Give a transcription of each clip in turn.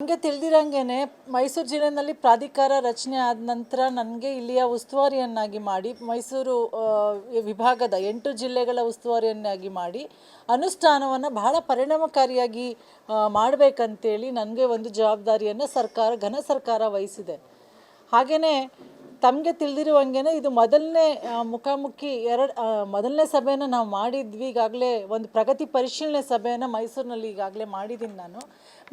ನನಗೆ ತಿಳಿದಿರಂಗೇನೆ ಮೈಸೂರು ಜಿಲ್ಲೆಯಲ್ಲಿ ಪ್ರಾಧಿಕಾರ ರಚನೆ ಆದ ನಂತರ ನನಗೆ ಇಲ್ಲಿಯ ಉಸ್ತುವಾರಿಯನ್ನಾಗಿ ಮಾಡಿ, ಮೈಸೂರು ವಿಭಾಗದ ಎಂಟು ಜಿಲ್ಲೆಗಳ ಉಸ್ತುವಾರಿಯನ್ನಾಗಿ ಮಾಡಿ ಅನುಷ್ಠಾನವನ್ನು ಬಹಳ ಪರಿಣಾಮಕಾರಿಯಾಗಿ ಮಾಡಬೇಕಂತೇಳಿ ನನಗೆ ಒಂದು ಜವಾಬ್ದಾರಿಯನ್ನು ಸರ್ಕಾರ, ಘನ ಸರ್ಕಾರ ವಹಿಸಿದೆ. ಹಾಗೆಯೇ ತಮಗೆ ತಿಳಿದಿರುವಂಗೆನೇ ಇದು ಮೊದಲನೇ ಮುಖಾಮುಖಿ ಎರಡು ಮೊದಲನೇ ಸಭೆಯನ್ನು ನಾವು ಮಾಡಿದ್ವಿ ಈಗಾಗಲೇ ಒಂದು ಪ್ರಗತಿ ಪರಿಶೀಲನೆ ಸಭೆಯನ್ನು ಮೈಸೂರಿನಲ್ಲಿ ಈಗಾಗಲೇ ಮಾಡಿದ್ದೀನಿ ನಾನು.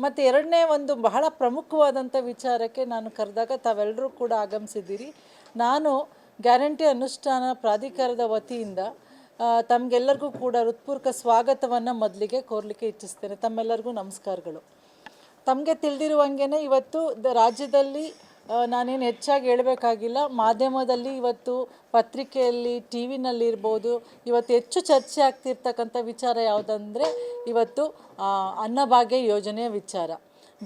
ಮತ್ತು ಎರಡನೇ ಒಂದು ಬಹಳ ಪ್ರಮುಖವಾದಂಥ ವಿಚಾರಕ್ಕೆ ನಾನು ಕರೆದಾಗ ತಾವೆಲ್ಲರೂ ಕೂಡ ಆಗಮಿಸಿದ್ದೀರಿ. ನಾನು ಗ್ಯಾರಂಟಿ ಅನುಷ್ಠಾನ ಪ್ರಾಧಿಕಾರದ ವತಿಯಿಂದ ತಮಗೆಲ್ಲರಿಗೂ ಕೂಡ ಹೃತ್ಪೂರ್ವಕ ಸ್ವಾಗತವನ್ನು ಮೊದಲಿಗೆ ಕೋರಲಿಕ್ಕೆ ಇಚ್ಛಿಸ್ತೇನೆ. ತಮ್ಮೆಲ್ಲರಿಗೂ ನಮಸ್ಕಾರಗಳು. ತಮಗೆ ತಿಳಿದಿರುವಂಗೆನೇ ಇವತ್ತು ರಾಜ್ಯದಲ್ಲಿ ನಾನೇನು ಹೆಚ್ಚಾಗಿ ಹೇಳಬೇಕಾಗಿಲ್ಲ. ಮಾಧ್ಯಮದಲ್ಲಿ ಇವತ್ತು ಪತ್ರಿಕೆಯಲ್ಲಿ, ಟಿ ವಿನಲ್ಲಿ ಇರ್ಬೋದು, ಇವತ್ತು ಹೆಚ್ಚು ಚರ್ಚೆ ಆಗ್ತಿರ್ತಕ್ಕಂಥ ವಿಚಾರ ಯಾವುದಂದರೆ ಇವತ್ತು ಅನ್ನಭಾಗ್ಯ ಯೋಜನೆಯ ವಿಚಾರ.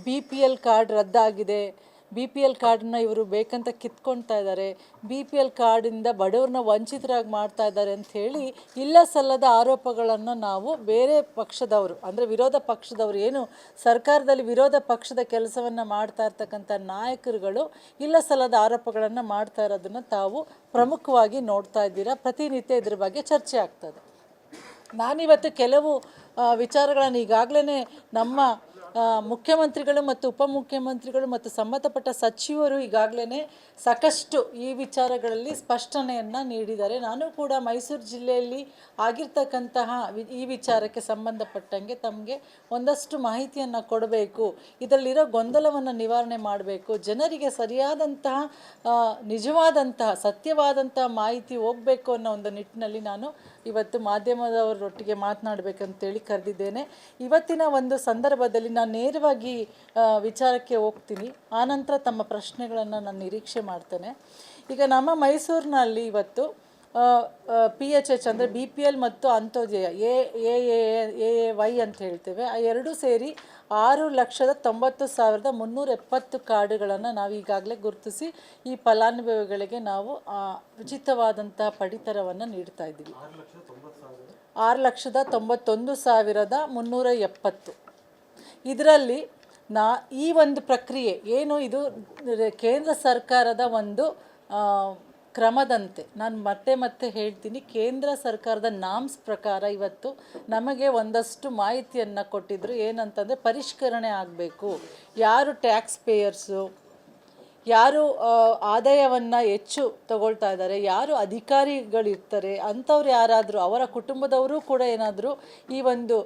ಬಿ ಪಿ ಎಲ್ ಕಾರ್ಡ್ ರದ್ದಾಗಿದೆ. ಬಿ ಪಿ ಎಲ್ ಕಾರ್ಡನ್ನ ಇವರು ಬೇಕಂತ ಕಿತ್ಕೊಳ್ತಾ ಇದ್ದಾರೆ ಬಿ ಪಿ ಎಲ್ ಕಾರ್ಡಿಂದ ಬಡವ್ರನ್ನ ವಂಚಿತರಾಗಿ ಮಾಡ್ತಾ ಇದ್ದಾರೆ ಅಂತ ಹೇಳಿ ಇಲ್ಲ ಸಲ್ಲದ ಆರೋಪಗಳನ್ನು ನಾವು ಬೇರೆ ಪಕ್ಷದವರು, ಅಂದರೆ ವಿರೋಧ ಪಕ್ಷದವರು ಏನು ಸರ್ಕಾರದಲ್ಲಿ ವಿರೋಧ ಪಕ್ಷದ ಕೆಲಸವನ್ನು ಮಾಡ್ತಾ ಇರ್ತಕ್ಕಂಥ ನಾಯಕರುಗಳು ಇಲ್ಲ ಸಲ್ಲದ ಆರೋಪಗಳನ್ನು ಮಾಡ್ತಾ ಇರೋದನ್ನು ತಾವು ಪ್ರಮುಖವಾಗಿ ನೋಡ್ತಾ ಇದ್ದೀರಾ? ಪ್ರತಿನಿತ್ಯ ಇದ್ರ ಬಗ್ಗೆ ಚರ್ಚೆ ಆಗ್ತದೆ. ನಾನಿವತ್ತು ಕೆಲವು ವಿಚಾರಗಳನ್ನು ಈಗಾಗಲೇ ನಮ್ಮ ಮುಖ್ಯಮಂತ್ರಿಗಳು ಮತ್ತು ಉಪಮುಖ್ಯಮಂತ್ರಿಗಳು ಮತ್ತು ಸಂಬಂಧಪಟ್ಟ ಸಚಿವರು ಈಗಾಗಲೇ ಸಾಕಷ್ಟು ಈ ವಿಚಾರಗಳಲ್ಲಿ ಸ್ಪಷ್ಟನೆಯನ್ನು ನೀಡಿದ್ದಾರೆ. ನಾನು ಕೂಡ ಮೈಸೂರು ಜಿಲ್ಲೆಯಲ್ಲಿ ಆಗಿರ್ತಕ್ಕಂತಹ ಈ ವಿಚಾರಕ್ಕೆ ಸಂಬಂಧಪಟ್ಟಂಗೆ ತಮಗೆ ಒಂದಷ್ಟು ಮಾಹಿತಿಯನ್ನು ಕೊಡಬೇಕು. ಇದರಲ್ಲಿರೋ ಗೊಂದಲವನ್ನು ನಿವಾರಣೆ ಮಾಡಬೇಕು. ಜನರಿಗೆ ಸರಿಯಾದಂತಹ ನಿಜವಾದಂತಹ, ಸತ್ಯವಾದಂತಹ ಮಾಹಿತಿ ಹೋಗಬೇಕು ಅನ್ನೋ ಒಂದು ನಿಟ್ಟಿನಲ್ಲಿ ನಾನು ಇವತ್ತು ಮಾಧ್ಯಮದವರೊಟ್ಟಿಗೆ ಮಾತನಾಡಬೇಕಂತೇಳಿ ಕರೆದಿದ್ದೇನೆ. ಇವತ್ತಿನ ಒಂದು ಸಂದರ್ಭದಲ್ಲಿ ನಾನು ನೇರವಾಗಿ ವಿಚಾರಕ್ಕೆ ಹೋಗ್ತೀನಿ. ಆನಂತರ ತಮ್ಮ ಪ್ರಶ್ನೆಗಳನ್ನು ನಾನು ನಿರೀಕ್ಷೆ ಮಾಡ್ತೇನೆ. ಈಗ ನಮ್ಮ ಮೈಸೂರಿನಲ್ಲಿ ಇವತ್ತು ಪಿ ಎಚ್ ಎಚ್ ಅಂದರೆ ಬಿ ಪಿ ಎಲ್ ಮತ್ತು ಅಂತೋಜಯ A A A A Y ಅಂತ ಹೇಳ್ತೇವೆ. ಆ ಎರಡೂ ಸೇರಿ ಆರು ಲಕ್ಷದ ತೊಂಬತ್ತು ಸಾವಿರದ ಮುನ್ನೂರ ಎಪ್ಪತ್ತು ಕಾರ್ಡುಗಳನ್ನು ನಾವು ಈಗಾಗಲೇ ಗುರುತಿಸಿ ಈ ಫಲಾನುಭವಿಗಳಿಗೆ ನಾವು ಉಚಿತವಾದಂತಹ ಪಡಿತರವನ್ನು ನೀಡ್ತಾ ಇದ್ದೀವಿ. ಆರು ಲಕ್ಷದ ತೊಂಬತ್ತೊಂದು ಸಾವಿರದ ಮುನ್ನೂರ ಎಪ್ಪತ್ತು. ಇದರಲ್ಲಿ ನಾ, ಈ ಒಂದು ಪ್ರಕ್ರಿಯೆ, ಏನು ಇದು, ಕೇಂದ್ರ ಸರ್ಕಾರದ ಒಂದು ಕ್ರಮದಂತೆ, ನಾನು ಮತ್ತೆ ಮತ್ತೆ ಹೇಳ್ತೀನಿ, ಕೇಂದ್ರ ಸರ್ಕಾರದ ನಾಮ್ಸ್ ಪ್ರಕಾರ ಇವತ್ತು ನಮಗೆ ಒಂದಷ್ಟು ಮಾಹಿತಿಯನ್ನು ಕೊಟ್ಟಿದ್ರು. ಏನಂತಂದರೆ ಪರಿಷ್ಕರಣೆ ಆಗಬೇಕು. ಯಾರು ಟ್ಯಾಕ್ಸ್ ಪೇಯರ್ಸು, ಯಾರು ಆದಾಯವನ್ನು ಹೆಚ್ಚು ತಗೊಳ್ತಾ ಇದ್ದಾರೆ, ಯಾರು ಅಧಿಕಾರಿಗಳಿರ್ತಾರೆ, ಅಂಥವ್ರು ಯಾರಾದರೂ, ಅವರ ಕುಟುಂಬದವರು ಕೂಡ ಏನಾದರೂ ಈ ಒಂದು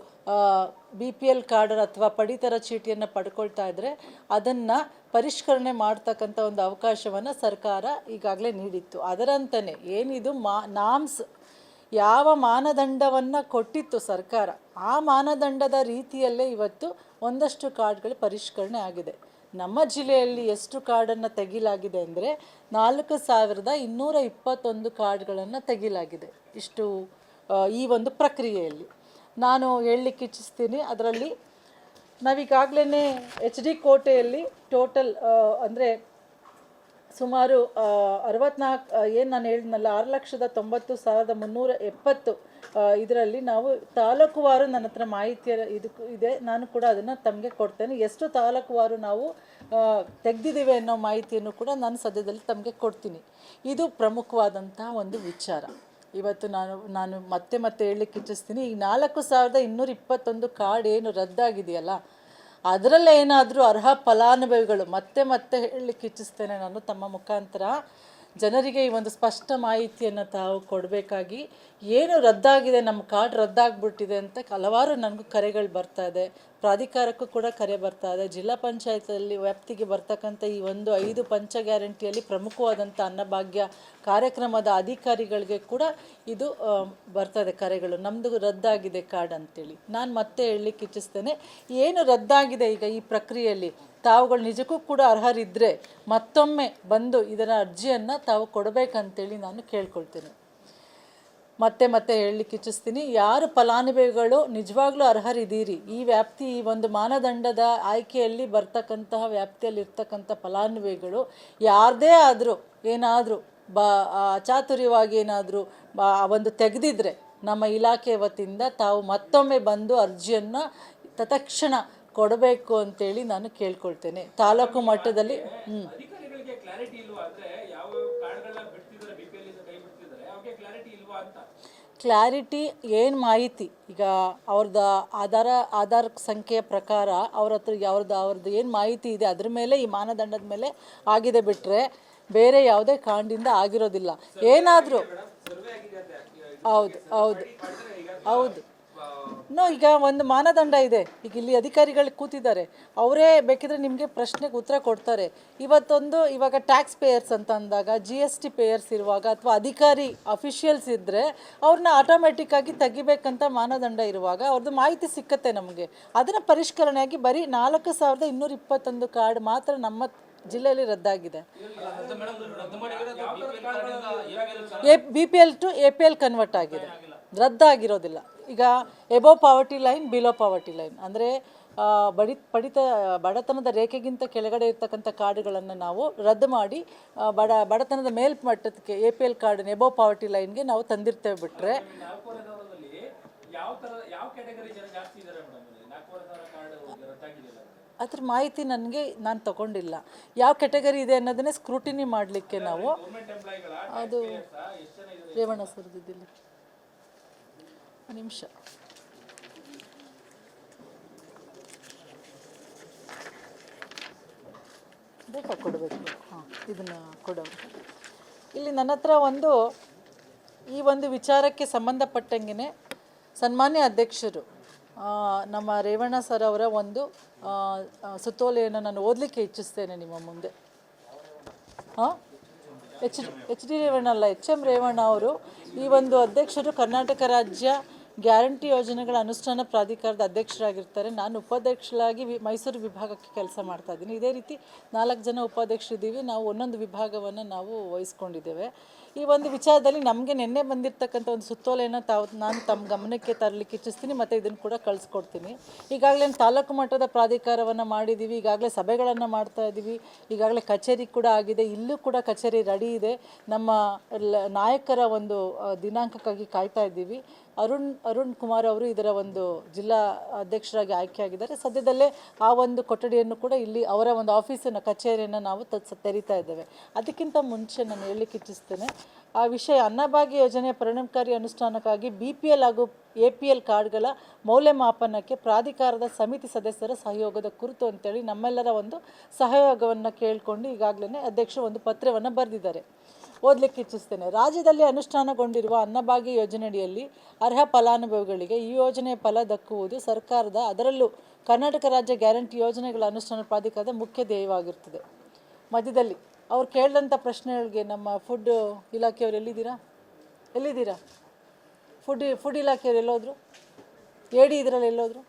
ಬಿ ಪಿ ಎಲ್ ಕಾರ್ಡರ್ ಅಥವಾ ಪಡಿತರ ಚೀಟಿಯನ್ನು ಪಡ್ಕೊಳ್ತಾ ಇದ್ದರೆ ಅದನ್ನು ಪರಿಷ್ಕರಣೆ ಮಾಡ್ತಕ್ಕಂಥ ಒಂದು ಅವಕಾಶವನ್ನು ಸರ್ಕಾರ ಈಗಾಗಲೇ ನೀಡಿತ್ತು. ಅದರಂತನೇ ಏನಿದು ಮಾ, ನಾಮ್ಸ್ ಯಾವ ಮಾನದಂಡವನ್ನು ಕೊಟ್ಟಿತ್ತು ಸರ್ಕಾರ, ಆ ಮಾನದಂಡದ ರೀತಿಯಲ್ಲೇ ಇವತ್ತು ಒಂದಷ್ಟು ಕಾರ್ಡ್ಗಳು ಪರಿಷ್ಕರಣೆ ಆಗಿದೆ. ನಮ್ಮ ಜಿಲ್ಲೆಯಲ್ಲಿ ಎಷ್ಟು ಕಾರ್ಡನ್ನು ತೆಗಿಲಾಗಿದೆ ಅಂದರೆ ನಾಲ್ಕು ಸಾವಿರದ ಇನ್ನೂರ ಇಪ್ಪತ್ತೊಂದು ಕಾರ್ಡ್ಗಳನ್ನು ತೆಗಿಲಾಗಿದೆ ಇಷ್ಟು ಈ ಒಂದು ಪ್ರಕ್ರಿಯೆಯಲ್ಲಿ. ನಾನು ಹೇಳಲಿಕ್ಕೆ ಇಚ್ಛಿಸ್ತೀನಿ, ಅದರಲ್ಲಿ ನಾವೀಗಾಗಲೇ ಎಚ್ ಡಿ ಕೋಟೆಯಲ್ಲಿ ಟೋಟಲ್ ಅಂದರೆ ಸುಮಾರು ಅರವತ್ನಾಲ್ಕು ಏನು ನಾನು ಹೇಳಿದ್ನಲ್ಲ, ಆರು ಲಕ್ಷದ ತೊಂಬತ್ತು ಸಾವಿರದ ಮುನ್ನೂರ ಎಪ್ಪತ್ತು ಇದರಲ್ಲಿ ನಾವು ತಾಲೂಕುವಾರು ನನ್ನ ಹತ್ರ ಮಾಹಿತಿ ಇದು ಇದೆ. ನಾನು ಕೂಡ ಅದನ್ನು ತಮಗೆ ಕೊಡ್ತೇನೆ. ಎಷ್ಟು ತಾಲೂಕುವಾರು ನಾವು ತೆಗೆದಿದ್ದೀವಿ ಅನ್ನೋ ಮಾಹಿತಿಯನ್ನು ಕೂಡ ನಾನು ಸದ್ಯದಲ್ಲಿ ತಮಗೆ ಕೊಡ್ತೀನಿ. ಇದು ಪ್ರಮುಖವಾದಂತಹ ಒಂದು ವಿಚಾರ. ಇವತ್ತು ನಾನು ನಾನು ಮತ್ತೆ ಮತ್ತೆ ಹೇಳಲಿಕ್ಕೆ ಇಚ್ಛಿಸ್ತೀನಿ. ಈ ನಾಲ್ಕು ಸಾವಿರದ ಇನ್ನೂರ ಇಪ್ಪತ್ತೊಂದು ಕಾರ್ಡ್ ಏನು ರದ್ದಾಗಿದೆಯಲ್ಲ, ಅದರಲ್ಲೇ ಏನಾದರೂ ಅರ್ಹ ಫಲಾನುಭವಿಗಳು ಮತ್ತೆ ಮತ್ತೆ ಹೇಳಲಿಕ್ಕೆ ಇಚ್ಛಿಸ್ತೇನೆ ನಾನು ತಮ್ಮ ಮುಖಾಂತರ. ಜನರಿಗೆ ಈ ಒಂದು ಸ್ಪಷ್ಟ ಮಾಹಿತಿಯನ್ನು ತಾವು ಕೊಡಬೇಕಾಗಿ ಏನು ರದ್ದಾಗಿದೆ, ನಮ್ಮ ಕಾರ್ಡ್ ರದ್ದಾಗ್ಬಿಟ್ಟಿದೆ ಅಂತ ಹಲವಾರು ನನಗೂ ಕರೆಗಳು ಬರ್ತಾ ಇದೆ. ಪ್ರಾಧಿಕಾರಕ್ಕೂ ಕೂಡ ಕರೆ ಬರ್ತಾ ಇದೆ. ಜಿಲ್ಲಾ ಪಂಚಾಯತಲ್ಲಿ ವ್ಯಾಪ್ತಿಗೆ ಬರ್ತಕ್ಕಂಥ ಈ ಒಂದು ಐದು ಪಂಚ ಗ್ಯಾರಂಟಿಯಲ್ಲಿ ಪ್ರಮುಖವಾದಂಥ ಅನ್ನಭಾಗ್ಯ ಕಾರ್ಯಕ್ರಮದ ಅಧಿಕಾರಿಗಳಿಗೆ ಕೂಡ ಇದು ಬರ್ತಾ ಬರ್ತದೆ ಕರೆಗಳು. ನಮ್ಮದು ರದ್ದಾಗಿದೆ ಕಾರ್ಡ್ ಅಂತೇಳಿ. ನಾನು ಮತ್ತೆ ಹೇಳಲಿಕ್ಕೆ ಇಚ್ಛಿಸ್ತೇನೆ. ಏನು ರದ್ದಾಗಿದೆ ಈಗ ಈ ಪ್ರಕ್ರಿಯೆಯಲ್ಲಿ? ತಾವುಗಳು ನಿಜಕ್ಕೂ ಕೂಡ ಅರ್ಹರಿದ್ದರೆ ಮತ್ತೊಮ್ಮೆ ಬಂದು ಇದರ ಅರ್ಜಿಯನ್ನು ತಾವು ಕೊಡಬೇಕಂತೇಳಿ ನಾನು ಕೇಳ್ಕೊಳ್ತೇನೆ. ಮತ್ತೆ ಮತ್ತೆ ಹೇಳಲಿಕ್ಕೆ ಇಚ್ಛಿಸ್ತೀನಿ. ಯಾರು ಫಲಾನುಭವಿಗಳು ನಿಜವಾಗ್ಲೂ ಅರ್ಹರಿದ್ದೀರಿ? ಈ ವ್ಯಾಪ್ತಿ, ಈ ಒಂದು ಮಾನದಂಡದ ಆಯ್ಕೆಯಲ್ಲಿ ಬರ್ತಕ್ಕಂತಹ ವ್ಯಾಪ್ತಿಯಲ್ಲಿ ಇರ್ತಕ್ಕಂಥ ಫಲಾನುಭವಿಗಳು ಯಾರದೇ ಆದರೂ, ಏನಾದರೂ, ಬ ಅಚಾತುರ್ಯವಾಗಿ ಏನಾದರೂ ಒಂದು ತೆಗೆದಿದ್ರೆ ನಮ್ಮ ಇಲಾಖೆ ವತಿಯಿಂದ ತಾವು ಮತ್ತೊಮ್ಮೆ ಬಂದು ಅರ್ಜಿಯನ್ನು ತತ್ಕ್ಷಣ ಕೊಡಬೇಕು ಅಂತೇಳಿ ನಾನು ಕೇಳ್ಕೊಳ್ತೇನೆ. ತಾಲೂಕು ಮಟ್ಟದಲ್ಲಿ ಹ್ಞೂ ಕ್ಲಾರಿಟಿ ಏನು ಮಾಹಿತಿ? ಈಗ ಅವ್ರದ್ದು ಆಧಾರ ಆಧಾರ್ ಸಂಖ್ಯೆಯ ಪ್ರಕಾರ ಅವ್ರ ಹತ್ರ ಅವ್ರದ್ದು ಅವ್ರದ್ದು ಏನು ಮಾಹಿತಿ ಇದೆ ಅದ್ರ ಮೇಲೆ ಈ ಮಾನದಂಡದ ಮೇಲೆ ಆಗಿದೆ ಬಿಟ್ಟರೆ ಬೇರೆ ಯಾವುದೇ ಕಾಂಡಿಂದ ಆಗಿರೋದಿಲ್ಲ. ಏನಾದರೂ ಹೌದು ಹೌದು ಹೌದು. ನೋ ಈಗ ಒಂದು ಮಾನದಂಡ ಇದೆ. ಈಗ ಇಲ್ಲಿ ಅಧಿಕಾರಿಗಳು ಕೂತಿದ್ದಾರೆ. ಅವರೇ ಬೇಕಿದ್ರೆ ನಿಮಗೆ ಪ್ರಶ್ನೆಗೆ ಉತ್ತರ ಕೊಡ್ತಾರೆ. ಇವತ್ತೊಂದು ಇವಾಗ ಟ್ಯಾಕ್ಸ್ ಪೇಯರ್ಸ್ ಅಂತ ಅಂದಾಗ ಜಿ ಎಸ್ ಟಿ ಪೇಯರ್ಸ್ ಇರುವಾಗ ಅಥವಾ ಅಧಿಕಾರಿ ಅಫಿಷಿಯಲ್ಸ್ ಇದ್ದರೆ ಅವ್ರನ್ನ ಆಟೋಮೆಟಿಕ್ಕಾಗಿ ತೆಗಿಬೇಕಂತ ಮಾನದಂಡ ಇರುವಾಗ ಅವ್ರದ್ದು ಮಾಹಿತಿ ಸಿಕ್ಕತ್ತೆ ನಮಗೆ. ಅದನ್ನು ಪರಿಷ್ಕರಣೆಯಾಗಿ ಬರೀ ನಾಲ್ಕು ಸಾವಿರದ ಇನ್ನೂರ ಇಪ್ಪತ್ತೊಂದು ಕಾರ್ಡ್ ಮಾತ್ರ ನಮ್ಮ ಜಿಲ್ಲೆಯಲ್ಲಿ ರದ್ದಾಗಿದೆ. A B P L to A P L convert ಆಗಿದೆ. ರದ್ದಾಗಿರೋದಿಲ್ಲ. ಈಗ above poverty line below poverty line ಅಂದರೆ ಬಡಿ, ಪಡಿತ, ಬಡತನದ ರೇಖೆಗಿಂತ ಕೆಳಗಡೆ ಇರ್ತಕ್ಕಂಥ ಕಾರ್ಡ್ಗಳನ್ನು ನಾವು ರದ್ದು ಮಾಡಿ ಬಡ, ಬಡತನದ ಮೇಲ್ಮಟ್ಟಕ್ಕೆ A P L card above poverty ಲೈನ್ಗೆ ನಾವು ತಂದಿರ್ತೇವೆ ಬಿಟ್ಟರೆ ಅದ್ರ ಮಾಹಿತಿ ನನಗೆ ನಾನು ತಗೊಂಡಿಲ್ಲ. ಯಾವ ಕೆಟಗರಿ ಇದೆ ಅನ್ನೋದನ್ನೇ ಸ್ಕ್ರೂಟಿನಿ ಮಾಡಲಿಕ್ಕೆ ನಾವು ಅದು ರೇವಣ್ಣ ಸರ್ದಿದ್ದಿಲ್ಲ ನಿಮಿಷ. ಬೇಕಾ ಕೊಡಬೇಕು? ಹಾಂ ಇದನ್ನು ಕೊಡೋ. ಇಲ್ಲಿ ನನ್ನ ಹತ್ರ ಒಂದು ಈ ಒಂದು ವಿಚಾರಕ್ಕೆ ಸಂಬಂಧಪಟ್ಟಂಗೆ ಸನ್ಮಾನ್ಯ ಅಧ್ಯಕ್ಷರು ನಮ್ಮ ರೇವಣ್ಣ ಸರ್ ಅವರ ಒಂದು ಸುತ್ತೋಲೆಯನ್ನು ನಾನು ಓದಲಿಕ್ಕೆ ಇಚ್ಛಿಸ್ತೇನೆ ನಿಮ್ಮ ಮುಂದೆ. ಹಾಂ? ಎಚ್ ಎಚ್ ಡಿ ರೇವಣ್ಣ ಅಲ್ಲ ಎಚ್ ಎಂ ರೇವಣ್ಣ ಅವರು ಈ ಒಂದು ಅಧ್ಯಕ್ಷರು ಕರ್ನಾಟಕ ರಾಜ್ಯ ಗ್ಯಾರಂಟಿ ಯೋಜನೆಗಳ ಅನುಷ್ಠಾನ ಪ್ರಾಧಿಕಾರದ ಅಧ್ಯಕ್ಷರಾಗಿರ್ತಾರೆ. ನಾನು ಉಪಾಧ್ಯಕ್ಷರಾಗಿ ಮೈಸೂರು ವಿಭಾಗಕ್ಕೆ ಕೆಲಸ ಮಾಡ್ತಾ ಇದ್ದೀನಿ. ಇದೇ ರೀತಿ ನಾಲ್ಕು ಜನ ಉಪಾಧ್ಯಕ್ಷರಿದ್ದೀವಿ. ನಾವು ಒಂದೊಂದು ವಿಭಾಗವನ್ನು ನಾವು ವಹಿಸ್ಕೊಂಡಿದ್ದೇವೆ. ಈ ಒಂದು ವಿಚಾರದಲ್ಲಿ ನಮಗೆ ನಿನ್ನೆ ಬಂದಿರತಕ್ಕಂಥ ಒಂದು ಸುತ್ತೋಲೆಯನ್ನು ತಾವು, ನಾನು ತಮ್ಮ ಗಮನಕ್ಕೆ ತರಲಿಕ್ಕೆ ಇಚ್ಛಿಸ್ತೀನಿ. ಮತ್ತು ಇದನ್ನು ಕೂಡ ಕಳಿಸ್ಕೊಡ್ತೀನಿ. ಈಗಾಗಲೇ ತಾಲೂಕು ಮಟ್ಟದ ಪ್ರಾಧಿಕಾರವನ್ನು ಮಾಡಿದ್ದೀವಿ. ಈಗಾಗಲೇ ಸಭೆಗಳನ್ನು ಮಾಡ್ತಾ ಇದ್ದೀವಿ. ಈಗಾಗಲೇ ಕಚೇರಿ ಕೂಡ ಆಗಿದೆ. ಇಲ್ಲೂ ಕೂಡ ಕಚೇರಿ ರೆಡಿ ಇದೆ. ನಮ್ಮ ನಾಯಕರ ಒಂದು ದಿನಾಂಕಕ್ಕಾಗಿ ಕಾಯ್ತಾ ಇದ್ದೀವಿ. ಅರುಣ್ ಅರುಣ್ ಕುಮಾರ್ ಅವರು ಇದರ ಒಂದು ಜಿಲ್ಲಾ ಅಧ್ಯಕ್ಷರಾಗಿ ಆಯ್ಕೆಯಾಗಿದ್ದಾರೆ. ಸದ್ಯದಲ್ಲೇ ಆ ಒಂದು ಕೊಠಡಿಯನ್ನು ಕೂಡ ಇಲ್ಲಿ ಅವರ ಒಂದು ಆಫೀಸನ್ನು ಕಚೇರಿಯನ್ನು ನಾವು ತ ತೆರಿತಾ ಇದ್ದೇವೆ. ಅದಕ್ಕಿಂತ ಮುಂಚೆ ನಾನು ಹೇಳಲಿಕ್ಕೆ ಇಚ್ಛಿಸ್ತೇನೆ ಆ ವಿಷಯ ಅನ್ನಭಾಗ್ಯ ಯೋಜನೆಯ ಪರಿಣಾಮಕಾರಿ ಅನುಷ್ಠಾನಕ್ಕಾಗಿ ಬಿ ಪಿ ಎಲ್ ಹಾಗೂ ಎ ಪಿ ಎಲ್ ಕಾರ್ಡ್ಗಳ ಮೌಲ್ಯಮಾಪನಕ್ಕೆ ಪ್ರಾಧಿಕಾರದ ಸಮಿತಿ ಸದಸ್ಯರ ಸಹಯೋಗದ ಕುರಿತು ಅಂತೇಳಿ ನಮ್ಮೆಲ್ಲರ ಒಂದು ಸಹಯೋಗವನ್ನು ಕೇಳಿಕೊಂಡು ಈಗಾಗಲೇ ಅಧ್ಯಕ್ಷರು ಒಂದು ಪತ್ರವನ್ನು ಬರೆದಿದ್ದಾರೆ. ಓದಲಿಕ್ಕೆ ಇಚ್ಛಿಸ್ತೇನೆ. ರಾಜ್ಯದಲ್ಲಿ ಅನುಷ್ಠಾನಗೊಂಡಿರುವ ಅನ್ನಭಾಗ್ಯ ಯೋಜನೆಯಡಿಯಲ್ಲಿ ಅರ್ಹ ಫಲಾನುಭವಿಗಳಿಗೆ ಈ ಯೋಜನೆಯ ಫಲ ದಕ್ಕುವುದು ಸರ್ಕಾರದ, ಅದರಲ್ಲೂ ಕರ್ನಾಟಕ ರಾಜ್ಯ ಗ್ಯಾರಂಟಿ ಯೋಜನೆಗಳ ಅನುಷ್ಠಾನ ಪ್ರಾಧಿಕಾರದ ಮುಖ್ಯ ಧ್ಯೇಯವಾಗಿರ್ತದೆ ಮಧ್ಯದಲ್ಲಿ ಅವ್ರು ಕೇಳಿದಂಥ ಪ್ರಶ್ನೆಗಳಿಗೆ ನಮ್ಮ ಫುಡ್ ಇಲಾಖೆಯವರು ಎಲ್ಲಿದ್ದೀರಾ? ಎಲ್ಲಿದ್ದೀರಾ? ಫುಡ್ ಫುಡ್ ಇಲಾಖೆಯವರು ಎಲ್ಲೋದ್ರು? ಏಡಿ ಇದರಲ್ಲಿ ಎಲ್ಲೋದ್ರು?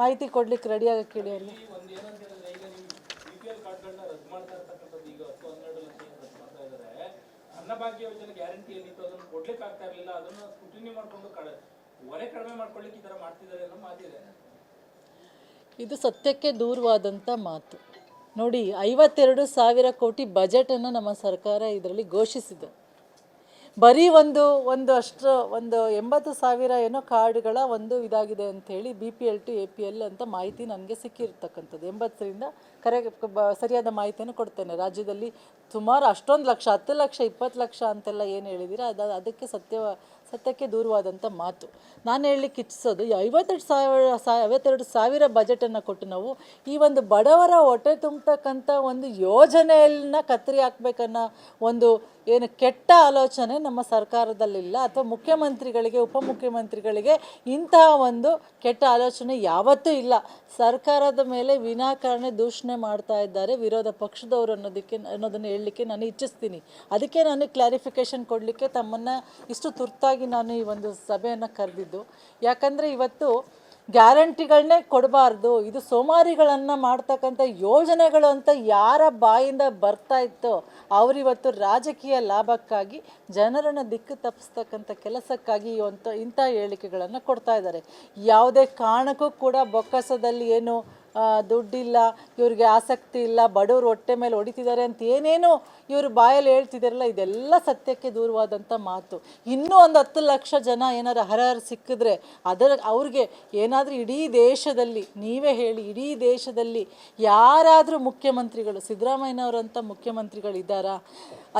ಮಾಹಿತಿ ಕೊಡ್ಲಿಕ್ಕೆ ರೆಡಿ ಆಗಕ್ಕೆ ಕೇಳಿ ಅವ್ರಿಗೆ ಒಂದು ಏನಂತ ಹೇಳಿದ್ರೆ ಈಗ ನೀವು ಬಿ ಪಿ ಎಲ್ ಕಾರ್ಡ್ಗಳನ್ನ ರದ್ದು ಮಾಡ್ತಾ ಇರ್ತಕ್ಕಂಥದ್ದು ಈಗ ಹತ್ತು ಹನ್ನೆರಡು ಲಕ್ಷ ಏನು ರದ್ದು ಮಾಡ್ತಾ ಇದ್ದಾರೆ ಅನ್ನಭಾಗ್ಯ ಯೋಜನೆ ಗ್ಯಾರಂಟಿ ಏನಿತ್ತು ಅದನ್ನು ಕೊಡ್ಲಿಕ್ಕೆ ಆಗ್ತಾ ಇರಲಿಲ್ಲ, ಅದನ್ನು ಸ್ಕ್ರೂಟಿನಿ ಮಾಡ್ಕೊಂಡು ಕಡ ಹೊರೆ ಕಡಿಮೆ ಮಾಡ್ಕೊಳ್ಳಿಕ್ಕೆ ಈ ತರ ಮಾಡ್ತಿದ್ದಾರೆ ಅನ್ನೋ ಮಾತಿದೆ ಇದು. ಸತ್ಯಕ್ಕೆ ದೂರವಾದಂಥ ಮಾತು. ನೋಡಿ, ಐವತ್ತೆರಡು ಸಾವಿರ ಕೋಟಿ ಬಜೆಟನ್ನು ನಮ್ಮ ಸರ್ಕಾರ ಇದರಲ್ಲಿ ಘೋಷಿಸಿದೆ ಬರೀ ಒಂದು ಒಂದು ಅಷ್ಟು, ಒಂದು ಎಂಬತ್ತು ಸಾವಿರ ಏನೋ ಕಾರ್ಡ್ಗಳ ಒಂದು ಇದಾಗಿದೆ ಅಂಥೇಳಿ B P L to A P L ಅಂತ ಮಾಹಿತಿ ನನಗೆ ಸಿಕ್ಕಿರ್ತಕ್ಕಂಥದ್ದು. ಎಂಬತ್ತರಿಂದ ಕರೆ ಸರಿಯಾದ ಮಾಹಿತಿಯನ್ನು ಕೊಡ್ತೇನೆ. ರಾಜ್ಯದಲ್ಲಿ ಸುಮಾರು ಅಷ್ಟೊಂದು ಲಕ್ಷ, ಹತ್ತು ಲಕ್ಷ, ಇಪ್ಪತ್ತು ಲಕ್ಷ ಅಂತೆಲ್ಲ ಏನು ಹೇಳಿದಿರ, ಅದು, ಅದಕ್ಕೆ ಸತ್ಯ ಸತ್ಯಕ್ಕೆ ದೂರವಾದಂಥ ಮಾತು. ನಾನು ಹೇಳಲಿಕ್ಕೆ ಇಚ್ಛಿಸೋದು ಐವತ್ತೆರಡು ಸಾವಿರ, ಸಾ, ಐವತ್ತೆರಡು ಸಾವಿರ ಬಜೆಟನ್ನು ಕೊಟ್ಟು ನಾವು ಈ ಒಂದು ಬಡವರ ಹೊಟ್ಟೆ ತುಂಬತಕ್ಕಂಥ ಒಂದು ಯೋಜನೆಯನ್ನ ಕತ್ತರಿ ಹಾಕ್ಬೇಕನ್ನೋ ಒಂದು ಏನು ಕೆಟ್ಟ ಆಲೋಚನೆ ನಮ್ಮ ಸರ್ಕಾರದಲ್ಲಿಲ್ಲ. ಅಥವಾ ಮುಖ್ಯಮಂತ್ರಿಗಳಿಗೆ, ಉಪಮುಖ್ಯಮಂತ್ರಿಗಳಿಗೆ ಇಂತಹ ಒಂದು ಕೆಟ್ಟ ಆಲೋಚನೆ ಯಾವತ್ತೂ ಇಲ್ಲ. ಸರ್ಕಾರದ ಮೇಲೆ ವಿನಾಕಾರಣ ದೂಷಣೆ ಮಾಡ್ತಾ ಇದ್ದಾರೆ. ವಿರೋಧ ಪಕ್ಷದವರು ಅನ್ನೋದಕ್ಕೆ, ಅನ್ನೋದನ್ನು ಹೇಳಲಿಕ್ಕೆ ನಾನು ಇಚ್ಛಿಸ್ತೀನಿ. ಅದಕ್ಕೆ ನಾನು ಕ್ಲಾರಿಫಿಕೇಶನ್ ಕೊಡಲಿಕ್ಕೆ ತಮ್ಮನ್ನು ಇಷ್ಟು ತುರ್ತಾಗಿ ನಾನು ಈ ಒಂದು ಸಭೆಯನ್ನು ಕರೆದಿದ್ದು. ಯಾಕಂದರೆ ಇವತ್ತು ಗ್ಯಾರಂಟಿಗಳನ್ನೇ ಕೊಡಬಾರ್ದು, ಇದು ಸೋಮಾರಿಗಳನ್ನು ಮಾಡ್ತಕ್ಕಂಥ ಯೋಜನೆಗಳು ಅಂತ ಯಾರ ಬಾಯಿಂದ ಬರ್ತಾ ಇತ್ತೋ ಅವರಿವತ್ತು ರಾಜಕೀಯ ಲಾಭಕ್ಕಾಗಿ, ಜನರನ್ನು ದಿಕ್ಕು ತಪ್ಪಿಸ್ತಕ್ಕಂಥ ಕೆಲಸಕ್ಕಾಗಿ ಇವಂತ ಇಂಥ ಹೇಳಿಕೆಗಳನ್ನು ಕೊಡ್ತಾ ಇದ್ದಾರೆ. ಯಾವುದೇ ಕಾರಣಕ್ಕೂ ಕೂಡ ಬೊಕ್ಕಸದಲ್ಲಿ ಏನು ದುಡ್ಡಿಲ್ಲ, ಇವ್ರಿಗೆ ಆಸಕ್ತಿ ಇಲ್ಲ, ಬಡವರು ಹೊಟ್ಟೆ ಮೇಲೆ ಹೊಡಿತಿದ್ದಾರೆ ಅಂತ ಏನೇನು ಇವರು ಬಾಯಲ್ಲಿ ಹೇಳ್ತಿದ್ದಾರಲ್ಲ ಇದೆಲ್ಲ ಸತ್ಯಕ್ಕೆ ದೂರವಾದಂಥ ಮಾತು. ಇನ್ನೂ ಒಂದು ಹತ್ತು ಲಕ್ಷ ಜನ ಏನಾರು ಹರಹರ ಸಿಕ್ಕಿದ್ರೆ ಅದರ, ಅವ್ರಿಗೆ ಏನಾದರೂ ಇಡೀ ದೇಶದಲ್ಲಿ, ನೀವೇ ಹೇಳಿ, ಇಡೀ ದೇಶದಲ್ಲಿ ಯಾರಾದರೂ ಮುಖ್ಯಮಂತ್ರಿಗಳು ಸಿದ್ದರಾಮಯ್ಯನವರಂಥ ಮುಖ್ಯಮಂತ್ರಿಗಳಿದ್ದಾರಾ?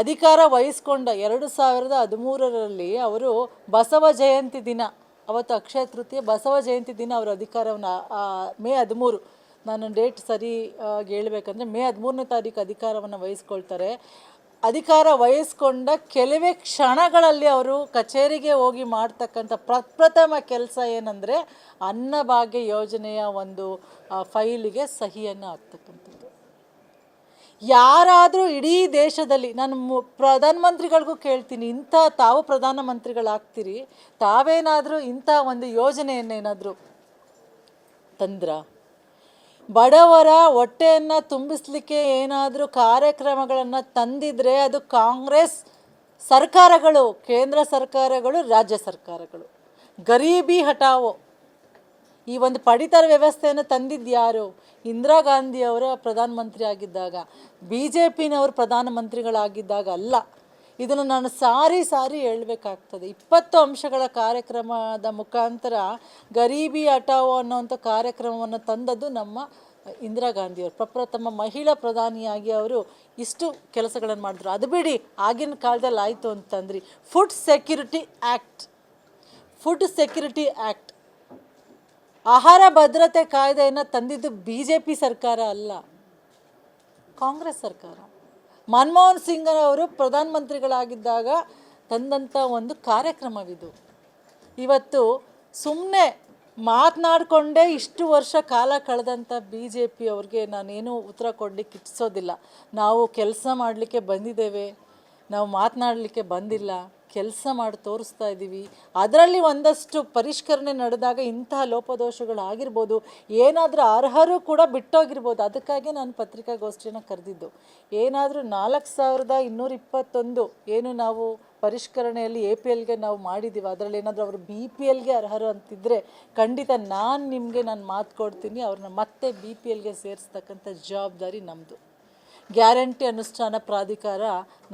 ಅಧಿಕಾರ ವಹಿಸ್ಕೊಂಡ ಎರಡು ಸಾವಿರದ ಹದಿಮೂರರಲ್ಲಿ ಅವರು ಬಸವ ಜಯಂತಿ ದಿನ, ಅವತ್ತು ಅಕ್ಷಯ ತೃತೀಯ ಬಸವ ಜಯಂತಿ ದಿನ, ಅವರ ಅಧಿಕಾರವನ್ನು ಮೇ ಹದಿಮೂರು. ನಾನು ಡೇಟ್ ಸರಿ ಹೇಳಬೇಕಂದ್ರೆ ಮೇ ಹದಿಮೂರನೇ ತಾರೀಕು ಅಧಿಕಾರವನ್ನು ವಹಿಸ್ಕೊಳ್ತಾರೆ. ಅಧಿಕಾರ ವಹಿಸ್ಕೊಂಡ ಕೆಲವೇ ಕ್ಷಣಗಳಲ್ಲಿ ಅವರು ಕಚೇರಿಗೆ ಹೋಗಿ ಮಾಡ್ತಕ್ಕಂಥ ಪ್ರಪ್ರಥಮ ಕೆಲಸ ಏನಂದರೆ ಅನ್ನಭಾಗ್ಯ ಯೋಜನೆಯ ಒಂದು ಫೈಲಿಗೆ ಸಹಿಯನ್ನು ಹಾಕ್ತಕ್ಕಂಥದ್ದು. ಯಾರಾದರೂ ಇಡೀ ದೇಶದಲ್ಲಿ, ನಾನು ಪ್ರಧಾನಮಂತ್ರಿಗಳಿಗೂ ಕೇಳ್ತೀನಿ, ಇಂಥ ತಾವು ಪ್ರಧಾನಮಂತ್ರಿಗಳಾಗ್ತೀರಿ, ತಾವೇನಾದರೂ ಇಂಥ ಒಂದು ಯೋಜನೆಯನ್ನೇನಾದರೂ ತಂದ್ರ? ಬಡವರ ಹೊಟ್ಟೆಯನ್ನು ತುಂಬಿಸ್ಲಿಕ್ಕೆ ಏನಾದರೂ ಕಾರ್ಯಕ್ರಮಗಳನ್ನು ತಂದಿದ್ರೆ ಅದು ಕಾಂಗ್ರೆಸ್ ಸರ್ಕಾರಗಳು, ಕೇಂದ್ರ ಸರ್ಕಾರಗಳು, ರಾಜ್ಯ ಸರ್ಕಾರಗಳು. ಗರೀಬಿ ಹಟಾವೋ ಈ ಒಂದು ಪಡಿತರ ವ್ಯವಸ್ಥೆಯನ್ನು ತಂದಿದ್ದು ಯಾರು ಇಂದಿರಾ ಗಾಂಧಿಯವರು ಪ್ರಧಾನಮಂತ್ರಿ ಆಗಿದ್ದಾಗ ಬಿ ಜೆ ಪಿನವರು ಪ್ರಧಾನಮಂತ್ರಿಗಳಾಗಿದ್ದಾಗ ಅಲ್ಲ. ಇದನ್ನು ನಾನು ಸಾರಿ ಸಾರಿ ಹೇಳಬೇಕಾಗ್ತದೆ. ಇಪ್ಪತ್ತು ಅಂಶಗಳ ಕಾರ್ಯಕ್ರಮದ ಮುಖಾಂತರ ಗರೀಬಿ ಹಟಾವೋ ಅನ್ನೋವಂಥ ಕಾರ್ಯಕ್ರಮವನ್ನು ತಂದದ್ದು ನಮ್ಮ ಇಂದಿರಾ ಗಾಂಧಿಯವರು. ಪ್ರಪ್ರಥಮ ಮಹಿಳಾ ಪ್ರಧಾನಿಯಾಗಿ ಅವರು ಇಷ್ಟು ಕೆಲಸಗಳನ್ನು ಮಾಡಿದ್ರು. ಅದು ಬಿಡಿ, ಆಗಿನ ಕಾಲದಲ್ಲಿ ಆಯಿತು ಅಂತಂದ್ರಿ. Food security act food security act ಆಹಾರ ಭದ್ರತೆ ಕಾಯ್ದೆಯನ್ನು ತಂದಿದ್ದು ಬಿ ಜೆ ಪಿ ಸರ್ಕಾರ ಅಲ್ಲ, ಕಾಂಗ್ರೆಸ್ ಸರ್ಕಾರ. ಮನಮೋಹನ್ ಸಿಂಗ್ ಅವರು ಪ್ರಧಾನಮಂತ್ರಿಗಳಾಗಿದ್ದಾಗ ತಂದಂಥ ಒಂದು ಕಾರ್ಯಕ್ರಮವಿದು. ಇವತ್ತು ಸುಮ್ಮನೆ ಮಾತನಾಡಿಕೊಂಡೇ ಇಷ್ಟು ವರ್ಷ ಕಾಲ ಕಳೆದಂಥ ಬಿ ಜೆ ಪಿ ಅವ್ರಿಗೆ ನಾನೇನು ಉತ್ತರ ಕೊಡಲಿಕ್ಕೆ ಇಚ್ಛಿಸೋದಿಲ್ಲ ನಾವು ಕೆಲಸ ಮಾಡಲಿಕ್ಕೆ ಬಂದಿದ್ದೇವೆ. ನಾವು ಮಾತನಾಡಲಿಕ್ಕೆ ಬಂದಿಲ್ಲ. ಕೆಲಸ ಮಾಡಿ ತೋರಿಸ್ತಾ ಇದ್ದೀವಿ. ಅದರಲ್ಲಿ ಒಂದಷ್ಟು ಪರಿಷ್ಕರಣೆ ನಡೆದಾಗ ಇಂತಹ ಲೋಪದೋಷಗಳಾಗಿರ್ಬೋದು ಏನಾದರೂ ಅರ್ಹರು ಕೂಡ ಬಿಟ್ಟೋಗಿರ್ಬೋದು. ಅದಕ್ಕಾಗಿ ನಾನು ಪತ್ರಿಕಾಗೋಷ್ಠಿನ ಕರೆದಿದ್ದು. ಏನಾದರೂ ನಾಲ್ಕು ಸಾವಿರದ ಇನ್ನೂರ ಇಪ್ಪತ್ತೊಂದು ಏನು ನಾವು ಪರಿಷ್ಕರಣೆಯಲ್ಲಿ ಎ ಪಿ ಎಲ್ಗೆ ನಾವು ಮಾಡಿದ್ದೀವಿ. ಅದರಲ್ಲಿ ಏನಾದರೂ ಅವರು ಬಿ ಪಿ ಎಲ್ಗೆ ಅರ್ಹರು ಅಂತಿದ್ದರೆ ಖಂಡಿತ ನಾನು ನಿಮಗೆ ನಾನು ಮಾತು ಕೊಡ್ತೀನಿ. ಅವ್ರನ್ನ ಮತ್ತೆ ಬಿ ಪಿ ಎಲ್ಗೆ ಸೇರಿಸ್ತಕ್ಕಂಥ ಜವಾಬ್ದಾರಿ ನಮ್ಮದು ಗ್ಯಾರಂಟಿ ಅನುಷ್ಠಾನ ಪ್ರಾಧಿಕಾರ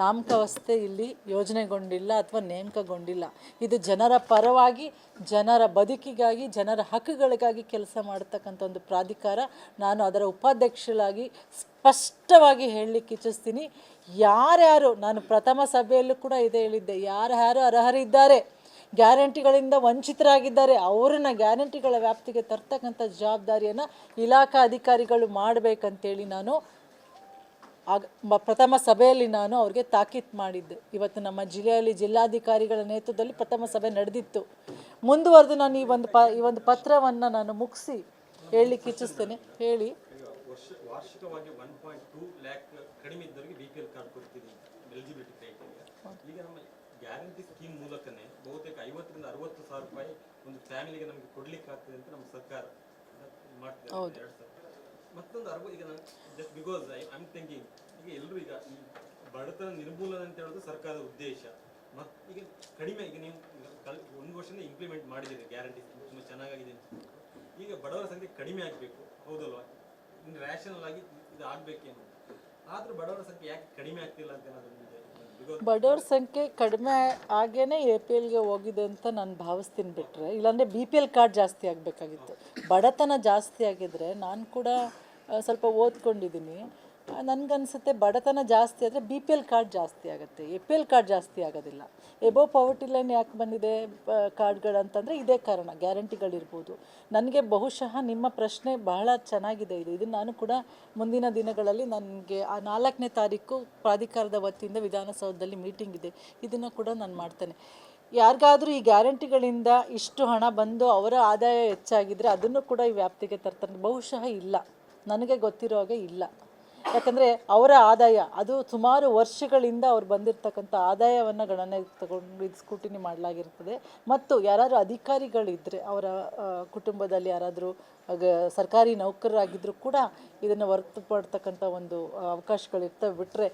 ನಾಮಕಾವಸ್ಥೆ ಇಲ್ಲಿ ಯೋಜನೆಗೊಂಡಿಲ್ಲ ಅಥವಾ ನೇಮಕಗೊಂಡಿಲ್ಲ. ಇದು ಜನರ ಪರವಾಗಿ, ಜನರ ಬದುಕಿಗಾಗಿ, ಜನರ ಹಕ್ಕುಗಳಿಗಾಗಿ ಕೆಲಸ ಮಾಡತಕ್ಕಂಥ ಒಂದು ಪ್ರಾಧಿಕಾರ. ನಾನು ಅದರ ಉಪಾಧ್ಯಕ್ಷಳಾಗಿ ಸ್ಪಷ್ಟವಾಗಿ ಹೇಳಲಿಕ್ಕೆ ಇಚ್ಛಿಸ್ತೀನಿ. ಯಾರ್ಯಾರು, ನಾನು ಪ್ರಥಮ ಸಭೆಯಲ್ಲೂ ಕೂಡ ಇದೇ ಹೇಳಿದ್ದೆ, ಯಾರ್ಯಾರು ಅರ್ಹರಿದ್ದಾರೆ, ಗ್ಯಾರಂಟಿಗಳಿಂದ ವಂಚಿತರಾಗಿದ್ದಾರೆ, ಅವರನ್ನ ಗ್ಯಾರಂಟಿಗಳ ವ್ಯಾಪ್ತಿಗೆ ತರ್ತಕ್ಕಂಥ ಜವಾಬ್ದಾರಿಯನ್ನು ಇಲಾಖಾ ಅಧಿಕಾರಿಗಳು ಮಾಡಬೇಕಂತೇಳಿ ನಾನು ಆಗ ಪ್ರಥಮ ಸಭೆಯಲ್ಲಿ ನಾನು ಅವ್ರಿಗೆ ತಾಕೀತ್ ಮಾಡಿದ್ದೆ. ಇವತ್ತು ನಮ್ಮ ಜಿಲ್ಲೆಯಲ್ಲಿ ಜಿಲ್ಲಾಧಿಕಾರಿಗಳ ನೇತೃತ್ವದಲ್ಲಿ ಪ್ರಥಮ ಸಭೆ ನಡೆದಿತ್ತು. ಮುಂದುವರೆದು ನಾನು ಈ ಒಂದು ಪ ಈ ಒಂದು ಪತ್ರವನ್ನು ನಾನು ಮುಗಿಸಿ ಹೇಳಲಿಕ್ಕೆ ಇಚ್ಛಿಸ್ತೇನೆ. ಹೇಳಿ. ಹೌದು ವಾರ್ಷಿಕವಾಗಿ ಒನ್ ಪಾಯಿಂಟ್ ಕಡಿಮೆ ಇದ್ದವರಿಗೆ ಬಿ ಕಾರ್ಡ್ ಕೊಡ್ತೀವಿ ಎಲಿಜಿಬಿಲಿಟಿ ಕ್ರೈಟೀರಿಯಾ ಈಗ ನಮ್ಮ ಗ್ಯಾರಂಟಿ ಸ್ಕೀಮ್ ಮೂಲಕನೇ ಬಹುತೇಕ ಐವತ್ತರಿಂದ ಅರವತ್ತು ಸಾವಿರ ರೂಪಾಯಿ ಒಂದು ಫ್ಯಾಮಿಲಿಗೆ ನಮಗೆ ಕೊಡ್ಲಿಕ್ಕೆ ಆಗ್ತದೆ ಅಂತ ನಮ್ಮ ಸರ್ಕಾರ ಮಾಡ್ತಿದೆ. ಎರಡು ಸಾವಿರ ಮತ್ತೊಂದು ಅರ್ಬು ಈಗ ನಾನು just because I am thinking ಈಗ ಎಲ್ಲರೂ ಈಗ ಈ ಬಡತನ ನಿರ್ಮೂಲನೆ ಅಂತ ಹೇಳೋದು ಸರ್ಕಾರದ ಉದ್ದೇಶ. ಮತ್ತು ಈಗ ಕಡಿಮೆ ಈಗ ನೀವು ಒಂದು ವರ್ಷದಿಂದ ಇಂಪ್ಲಿಮೆಂಟ್ ಮಾಡಿದ್ದೀರಿ ಗ್ಯಾರಂಟಿ ತುಂಬ ಚೆನ್ನಾಗಿದೆ ಅಂತ. ಈಗ ಬಡವರ ಸಂಖ್ಯೆ ಕಡಿಮೆ ಆಗಬೇಕು ಹೌದಲ್ವಾ? ಇನ್ನು ರ್ಯಾಷನಲ್ ಆಗಿ ಇದು ಆಗಬೇಕೇನು? ಆದರೂ ಬಡವರ ಸಂಖ್ಯೆ ಯಾಕೆ ಕಡಿಮೆ ಆಗ್ತಿಲ್ಲ ಅಂತ ಏನಾದರೂ ಬಡವ್ರ ಸಂಖ್ಯೆ ಕಡಿಮೆ ಆಗೇನೆ ಎ ಪಿ ಎಲ್ಗೆ ಹೋಗಿದೆ ಅಂತ ನಾನು ಭಾವಿಸ್ತೀನಿ ಬಿಟ್ಟರೆ ಇಲ್ಲಾಂದರೆ ಬಿ ಪಿ ಎಲ್ ಕಾರ್ಡ್ ಜಾಸ್ತಿ ಆಗಬೇಕಾಗಿತ್ತು. ಬಡತನ ಜಾಸ್ತಿ ಆಗಿದ್ರೆ ನಾನು ಕೂಡ ಸ್ವಲ್ಪ ಓದ್ಕೊಂಡಿದ್ದೀನಿ. ನನಗನ್ಸುತ್ತೆ ಬಡತನ ಜಾಸ್ತಿ ಆದರೆ ಬಿ ಪಿ ಎಲ್ ಕಾರ್ಡ್ ಜಾಸ್ತಿ ಆಗುತ್ತೆ. ಎ ಪಿ ಎಲ್ ಕಾರ್ಡ್ ಜಾಸ್ತಿ ಆಗೋದಿಲ್ಲ. ಎಬೋ ಪವರ್ಟಿ ಲೈನ್ ಯಾಕೆ ಬಂದಿದೆ ಕಾರ್ಡ್ಗಳಂತಂದರೆ ಇದೇ ಕಾರಣ ಗ್ಯಾರಂಟಿಗಳಿರ್ಬೋದು ನನಗೆ ಬಹುಶಃ ನಿಮ್ಮ ಪ್ರಶ್ನೆ ಬಹಳ ಚೆನ್ನಾಗಿದೆ ಇದು. ಇದನ್ನು ನಾನು ಕೂಡ ಮುಂದಿನ ದಿನಗಳಲ್ಲಿ ನನಗೆ ಆ ನಾಲ್ಕನೇ ತಾರೀಕು ಪ್ರಾಧಿಕಾರದ ವತಿಯಿಂದ ವಿಧಾನಸೌಧದಲ್ಲಿ ಮೀಟಿಂಗ್ ಇದೆ. ಇದನ್ನು ಕೂಡ ನಾನು ಮಾಡ್ತೇನೆ. ಯಾರಿಗಾದರೂ ಈ ಗ್ಯಾರಂಟಿಗಳಿಂದ ಇಷ್ಟು ಹಣ ಬಂದು ಅವರ ಆದಾಯ ಹೆಚ್ಚಾಗಿದ್ದರೆ ಅದನ್ನು ಕೂಡ ಈ ವ್ಯಾಪ್ತಿಗೆ ತರ್ತಾರೆ. ಬಹುಶಃ ಇಲ್ಲ. ನನಗೆ ಗೊತ್ತಿರೋ ಹಾಗೆ ಇಲ್ಲ. ಯಾಕಂದರೆ ಅವರ ಆದಾಯ, ಅದು ಸುಮಾರು ವರ್ಷಗಳಿಂದ ಅವ್ರು ಬಂದಿರತಕ್ಕಂಥ ಆದಾಯವನ್ನು ಗಣನೆ ತಗೊಂಡು ಸ್ಕೂಟಿನಿ ಮಾಡಲಾಗಿರ್ತದೆ. ಮತ್ತು ಯಾರಾದರೂ ಅಧಿಕಾರಿಗಳಿದ್ದರೆ ಅವರ ಕುಟುಂಬದಲ್ಲಿ ಯಾರಾದರೂ ಗ ಸರ್ಕಾರಿ ನೌಕರರಾಗಿದ್ದರೂ ಕೂಡ ಇದನ್ನು ಹೊರತುಪಡ್ತಕ್ಕಂಥ ಒಂದು ಅವಕಾಶಗಳಿರ್ತವೆ. ಬಿಟ್ಟರೆ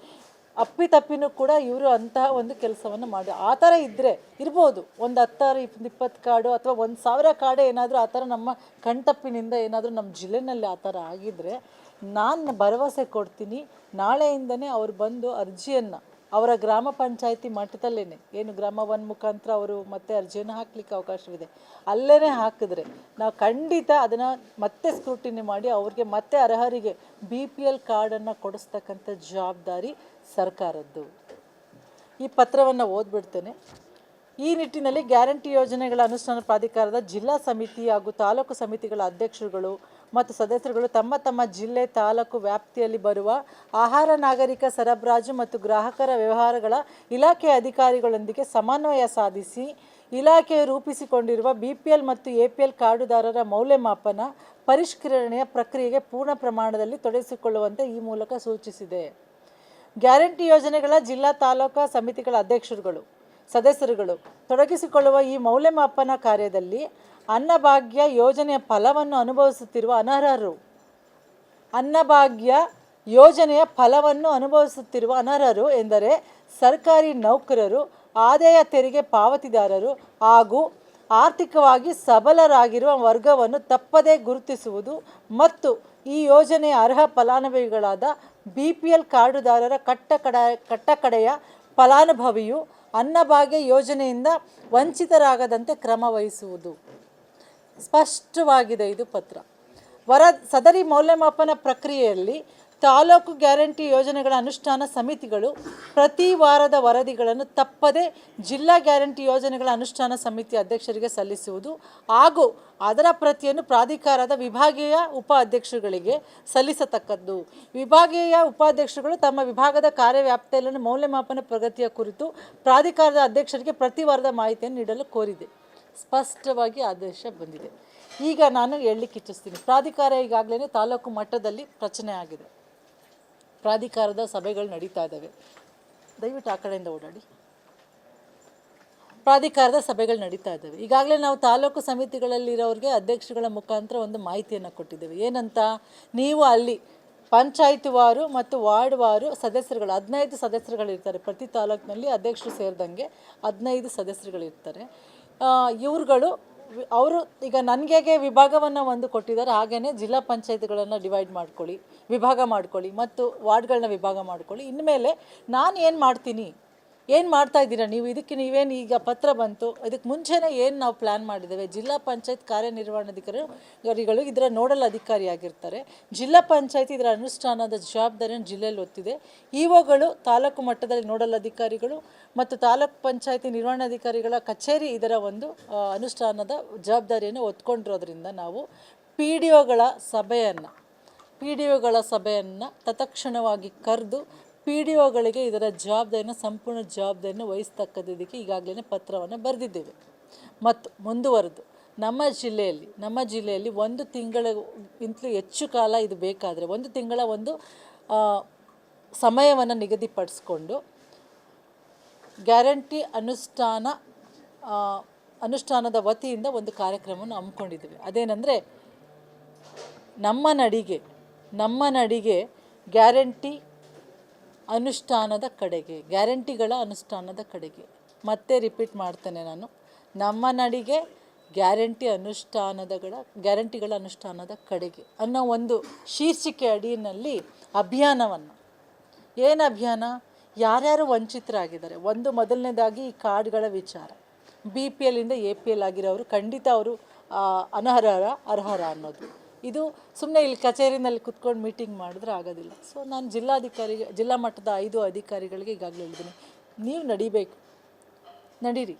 ಅಪ್ಪಿತಪ್ಪಿನೂ ಕೂಡ ಇವರು ಅಂತಹ ಒಂದು ಕೆಲಸವನ್ನು ಮಾಡಿ. ಆ ಥರ ಇದ್ದರೆ ಇರ್ಬೋದು. ಒಂದು ಹತ್ತಾರು ಇಪ್ ಇಪ್ಪತ್ತು ಕಾಡು ಅಥವಾ ಒಂದು ಸಾವಿರ ಕಾಡು ಏನಾದರೂ ಆ ಥರ ನಮ್ಮ ಕಣ್ತಪ್ಪಿನಿಂದ ಏನಾದರೂ ನಮ್ಮ ಜಿಲ್ಲೆನಲ್ಲಿ ಆ ಥರ ಆಗಿದ್ದರೆ ನಾನು ಭರವಸೆ ಕೊಡ್ತೀನಿ. ನಾಳೆಯಿಂದನೇ ಅವ್ರು ಬಂದು ಅರ್ಜಿಯನ್ನು ಅವರ ಗ್ರಾಮ ಪಂಚಾಯಿತಿ ಮಟ್ಟದಲ್ಲೇ ಏನು ಗ್ರಾಮ ಒನ್ ಮುಖಾಂತರ ಅವರು ಮತ್ತೆ ಅರ್ಜಿಯನ್ನು ಹಾಕಲಿಕ್ಕೆ ಅವಕಾಶವಿದೆ. ಅಲ್ಲೇ ಹಾಕಿದ್ರೆ ನಾವು ಖಂಡಿತ ಅದನ್ನು ಮತ್ತೆ ಸ್ಕ್ರೂಟಿನಿ ಮಾಡಿ ಅವ್ರಿಗೆ ಮತ್ತೆ ಅರ್ಹರಿಗೆ ಬಿ ಪಿ ಎಲ್ ಕಾರ್ಡನ್ನು ಕೊಡಿಸ್ತಕ್ಕಂಥ ಜವಾಬ್ದಾರಿ ಸರ್ಕಾರದ್ದು. ಈ ಪತ್ರವನ್ನು ಓದ್ಬಿಡ್ತೇನೆ. ಈ ನಿಟ್ಟಿನಲ್ಲಿ ಗ್ಯಾರಂಟಿ ಯೋಜನೆಗಳ ಅನುಷ್ಠಾನ ಪ್ರಾಧಿಕಾರದ ಜಿಲ್ಲಾ ಸಮಿತಿ ಹಾಗೂ ತಾಲೂಕು ಸಮಿತಿಗಳ ಅಧ್ಯಕ್ಷರುಗಳು ಮತ್ತು ಸದಸ್ಯರುಗಳು ತಮ್ಮ ತಮ್ಮ ಜಿಲ್ಲೆ ತಾಲೂಕು ವ್ಯಾಪ್ತಿಯಲ್ಲಿ ಬರುವ ಆಹಾರ ನಾಗರಿಕ ಸರಬರಾಜು ಮತ್ತು ಗ್ರಾಹಕರ ವ್ಯವಹಾರಗಳ ಇಲಾಖೆ ಅಧಿಕಾರಿಗಳೊಂದಿಗೆ ಸಮನ್ವಯ ಸಾಧಿಸಿ ಇಲಾಖೆಯು ರೂಪಿಸಿಕೊಂಡಿರುವ ಬಿ ಪಿ ಎಲ್ ಮತ್ತು ಎ ಪಿ ಎಲ್ ಕಾರ್ಡುದಾರರ ಮೌಲ್ಯಮಾಪನ ಪರಿಷ್ಕರಣೆಯ ಪ್ರಕ್ರಿಯೆಗೆ ಪೂರ್ಣ ಪ್ರಮಾಣದಲ್ಲಿ ತೊಡಗಿಸಿಕೊಳ್ಳುವಂತೆ ಈ ಮೂಲಕ ಸೂಚಿಸಿದೆ. ಗ್ಯಾರಂಟಿ ಯೋಜನೆಗಳ ಜಿಲ್ಲಾ ತಾಲೂಕಾ ಸಮಿತಿಗಳ ಅಧ್ಯಕ್ಷರುಗಳು ಸದಸ್ಯರುಗಳು. ತೊಡಗಿಸಿಕೊಳ್ಳುವ ಈ ಮೌಲ್ಯಮಾಪನ ಕಾರ್ಯದಲ್ಲಿ ಅನ್ನಭಾಗ್ಯ ಯೋಜನೆಯ ಫಲವನ್ನು ಅನುಭವಿಸುತ್ತಿರುವ ಅನರ್ಹರು. ಅನ್ನಭಾಗ್ಯ ಯೋಜನೆಯ ಫಲವನ್ನು ಅನುಭವಿಸುತ್ತಿರುವ ಅನರ್ಹರು ಎಂದರೆ ಸರ್ಕಾರಿ ನೌಕರರು, ಆದಾಯ ತೆರಿಗೆ ಪಾವತಿದಾರರು ಹಾಗೂ ಆರ್ಥಿಕವಾಗಿ ಸಬಲರಾಗಿರುವ ವರ್ಗವನ್ನು ತಪ್ಪದೇ ಗುರುತಿಸುವುದು ಮತ್ತು ಈ ಯೋಜನೆಯ ಅರ್ಹ ಫಲಾನುಭವಿಗಳಾದ ಬಿ ಪಿ ಎಲ್ ಕಾರ್ಡುದಾರರ ಕಟ್ಟಕಡ, ಕಟ್ಟಕಡೆಯ ಫಲಾನುಭವಿಯು ಅನ್ನಭಾಗ್ಯ ಯೋಜನೆಯಿಂದ ವಂಚಿತರಾಗದಂತೆ ಕ್ರಮ ವಹಿಸುವುದು. ಸ್ಪಷ್ಟವಾಗಿದೆ ಇದು ಪತ್ರ. ವರ ಸದರಿ ಮೌಲ್ಯಮಾಪನ ಪ್ರಕ್ರಿಯೆಯಲ್ಲಿ ತಾಲೂಕು ಗ್ಯಾರಂಟಿ ಯೋಜನೆಗಳ ಅನುಷ್ಠಾನ ಸಮಿತಿಗಳು ಪ್ರತಿ ವಾರದ ವರದಿಗಳನ್ನು ತಪ್ಪದೆ ಜಿಲ್ಲಾ ಗ್ಯಾರಂಟಿ ಯೋಜನೆಗಳ ಅನುಷ್ಠಾನ ಸಮಿತಿ ಅಧ್ಯಕ್ಷರಿಗೆ ಸಲ್ಲಿಸುವುದು ಹಾಗೂ ಅದರ ಪ್ರತಿಯನ್ನು ಪ್ರಾಧಿಕಾರದ ವಿಭಾಗೀಯ ಉಪ ಅಧ್ಯಕ್ಷರುಗಳಿಗೆ ಸಲ್ಲಿಸತಕ್ಕದ್ದು. ವಿಭಾಗೀಯ ಉಪಾಧ್ಯಕ್ಷರುಗಳು ತಮ್ಮ ವಿಭಾಗದ ಕಾರ್ಯವ್ಯಾಪ್ತಿಯಲ್ಲಿನ ಮೌಲ್ಯಮಾಪನ ಪ್ರಗತಿಯ ಕುರಿತು ಪ್ರಾಧಿಕಾರದ ಅಧ್ಯಕ್ಷರಿಗೆ ಪ್ರತಿ ವಾರದ ಮಾಹಿತಿಯನ್ನು ನೀಡಲು ಕೋರಿದೆ. ಸ್ಪಷ್ಟವಾಗಿ ಆದೇಶ ಬಂದಿದೆ. ಈಗ ನಾನು ಹೇಳಲಿಕ್ಕೆ ಇಚ್ಛಿಸ್ತೀನಿ. ಪ್ರಾಧಿಕಾರ ಈಗಾಗಲೇ ತಾಲೂಕು ಮಟ್ಟದಲ್ಲಿ ರಚನೆ ಆಗಿದೆ ಪ್ರಾಧಿಕಾರದ ಸಭೆಗಳು ನಡೀತಾ ಇದ್ದಾವೆ. ದಯವಿಟ್ಟು ಆ ಕಡೆಯಿಂದ ಓಡಾಡಿ. ಪ್ರಾಧಿಕಾರದ ಸಭೆಗಳು ನಡೀತಾ ಇದ್ದಾವೆ. ಈಗಾಗಲೇ ನಾವು ತಾಲೂಕು ಸಮಿತಿಗಳಲ್ಲಿರೋರಿಗೆ ಅಧ್ಯಕ್ಷಗಳ ಮುಖಾಂತರ ಒಂದು ಮಾಹಿತಿಯನ್ನು ಕೊಟ್ಟಿದ್ದೇವೆ. ಏನಂತ? ನೀವು ಅಲ್ಲಿ ವಾರು ಮತ್ತು ವಾರ್ಡ್ ವಾರು ಸದಸ್ಯರುಗಳು, ಹದಿನೈದು ಸದಸ್ಯರುಗಳಿರ್ತಾರೆ ಪ್ರತಿ ತಾಲೂಕಿನಲ್ಲಿ ಅಧ್ಯಕ್ಷರು ಸೇರಿದಂಗೆ ಹದಿನೈದು ಸದಸ್ಯರುಗಳಿರ್ತಾರೆ ಇವ್ರುಗಳು ಅವರು ಈಗ ನನಗೆ ವಿಭಾಗವನ್ನು ಒಂದು ಕೊಟ್ಟಿದ್ದಾರೆ ಹಾಗೆಯೇ ಜಿಲ್ಲಾ ಪಂಚಾಯತ್ಗಳನ್ನು ಡಿವೈಡ್ ಮಾಡ್ಕೊಳ್ಳಿ, ವಿಭಾಗ ಮಾಡ್ಕೊಳ್ಳಿ, ಮತ್ತು ವಾರ್ಡ್ಗಳನ್ನ ವಿಭಾಗ ಮಾಡ್ಕೊಳ್ಳಿ. ಇನ್ಮೇಲೆ ನಾನು ಏನು ಮಾಡ್ತೀನಿ? ಏನು ಮಾಡ್ತಾ ಇದ್ದೀರಾ? ನೀವು ಇದಕ್ಕೆ ನೀವೇನು ಈಗ ಪತ್ರ ಬಂತು. ಇದಕ್ಕೆ ಮುಂಚೆನೇ ಏನು ನಾವು ಪ್ಲ್ಯಾನ್ ಮಾಡಿದ್ದೇವೆ? ಜಿಲ್ಲಾ ಪಂಚಾಯತ್ ಕಾರ್ಯನಿರ್ವಹಣಾಧಿಕಾರಿಗಳು ಇದರ ನೋಡಲ್ ಅಧಿಕಾರಿಯಾಗಿರ್ತಾರೆ ಜಿಲ್ಲಾ ಪಂಚಾಯತ್ ಇದರ ಅನುಷ್ಠಾನದ ಜವಾಬ್ದಾರಿಯನ್ನು ಜಿಲ್ಲೆಯಲ್ಲಿ ಒತ್ತಿದೆ. ಇಒಗಳು ತಾಲೂಕು ಮಟ್ಟದಲ್ಲಿ ನೋಡಲ್ ಅಧಿಕಾರಿಗಳು ಮತ್ತು ತಾಲೂಕು ಪಂಚಾಯತಿ ನಿರ್ವಹಣಾಧಿಕಾರಿಗಳ ಕಚೇರಿ ಇದರ ಒಂದು ಅನುಷ್ಠಾನದ ಜವಾಬ್ದಾರಿಯನ್ನು ಹೊತ್ಕೊಂಡಿರೋದ್ರಿಂದ ನಾವು ಪಿ ಡಿ ಒಗಳ ಸಭೆಯನ್ನು ಪಿ ಡಿ ಒಗಳ ಸಭೆಯನ್ನು ತತ್ಕ್ಷಣವಾಗಿ ಕರೆದು ಪಿ ಡಿ ಒಗಳಿಗೆ ಇದರ ಜವಾಬ್ದಾರಿನ, ಸಂಪೂರ್ಣ ಜವಾಬ್ದಾರಿಯನ್ನು ವಹಿಸ್ತಕ್ಕದ್ದಕ್ಕೆ ಈಗಾಗಲೇ ಪತ್ರವನ್ನು ಬರೆದಿದ್ದೇವೆ. ಮತ್ತು ಮುಂದುವರೆದು, ನಮ್ಮ ಜಿಲ್ಲೆಯಲ್ಲಿ ನಮ್ಮ ಜಿಲ್ಲೆಯಲ್ಲಿ ಒಂದು ತಿಂಗಳಿಗಿಂತಲೂ ಹೆಚ್ಚು ಕಾಲ ಇದು ಬೇಕಾದರೆ ಒಂದು ತಿಂಗಳ ಒಂದು ಸಮಯವನ್ನು ನಿಗದಿಪಡಿಸ್ಕೊಂಡು ಗ್ಯಾರಂಟಿ ಅನುಷ್ಠಾನ ಅನುಷ್ಠಾನದ ವತಿಯಿಂದ ಒಂದು ಕಾರ್ಯಕ್ರಮವನ್ನು ಹಮ್ಮಿಕೊಂಡಿದ್ದೀವಿ. ಅದೇನೆಂದರೆ, ನಮ್ಮ ನಡಿಗೆ ನಮ್ಮ ನಡಿಗೆ ಗ್ಯಾರಂಟಿ ಅನುಷ್ಠಾನದ ಕಡೆಗೆ, ಗ್ಯಾರಂಟಿಗಳ ಅನುಷ್ಠಾನದ ಕಡೆಗೆ. ಮತ್ತೆ ರಿಪೀಟ್ ಮಾಡ್ತೇನೆ ನಾನು. ನಮ್ಮ ನಡಿಗೆ ಗ್ಯಾರಂಟಿ ಅನುಷ್ಠಾನದಗಳ, ಗ್ಯಾರಂಟಿಗಳ ಅನುಷ್ಠಾನದ ಕಡೆಗೆ ಅನ್ನೋ ಒಂದು ಶೀರ್ಷಿಕೆ ಅಡಿಯಲ್ಲಿ ಅಭಿಯಾನವನ್ನು. ಏನು ಅಭಿಯಾನ? ಯಾರ್ಯಾರು ವಂಚಿತರಾಗಿದ್ದಾರೆ? ಒಂದು ಮೊದಲನೇದಾಗಿ ಈ ಕಾರ್ಡ್ಗಳ ವಿಚಾರ. ಬಿ ಪಿ ಎಲ್ಲಿಂದ ಎ ಪಿ ಎಲ್ ಆಗಿರೋರು ಖಂಡಿತ ಅವರು ಅನರ್ಹರ, ಅರ್ಹರ ಅನ್ನೋದು. ಇದು ಸುಮ್ಮನೆ ಇಲ್ಲಿ ಕಚೇರಿನಲ್ಲಿ ಕುತ್ಕೊಂಡು ಮೀಟಿಂಗ್ ಮಾಡಿದ್ರೆ ಆಗೋದಿಲ್ಲ. ಸೊ ನಾನು ಜಿಲ್ಲಾಧಿಕಾರಿಗೆ ಜಿಲ್ಲಾ ಮಟ್ಟದ ಐದು ಅಧಿಕಾರಿಗಳಿಗೆ ಈಗಾಗಲೇ ಹೇಳಿದ್ದೀನಿ, ನೀವು ನಡಿಬೇಕು, ನಡೀರಿ.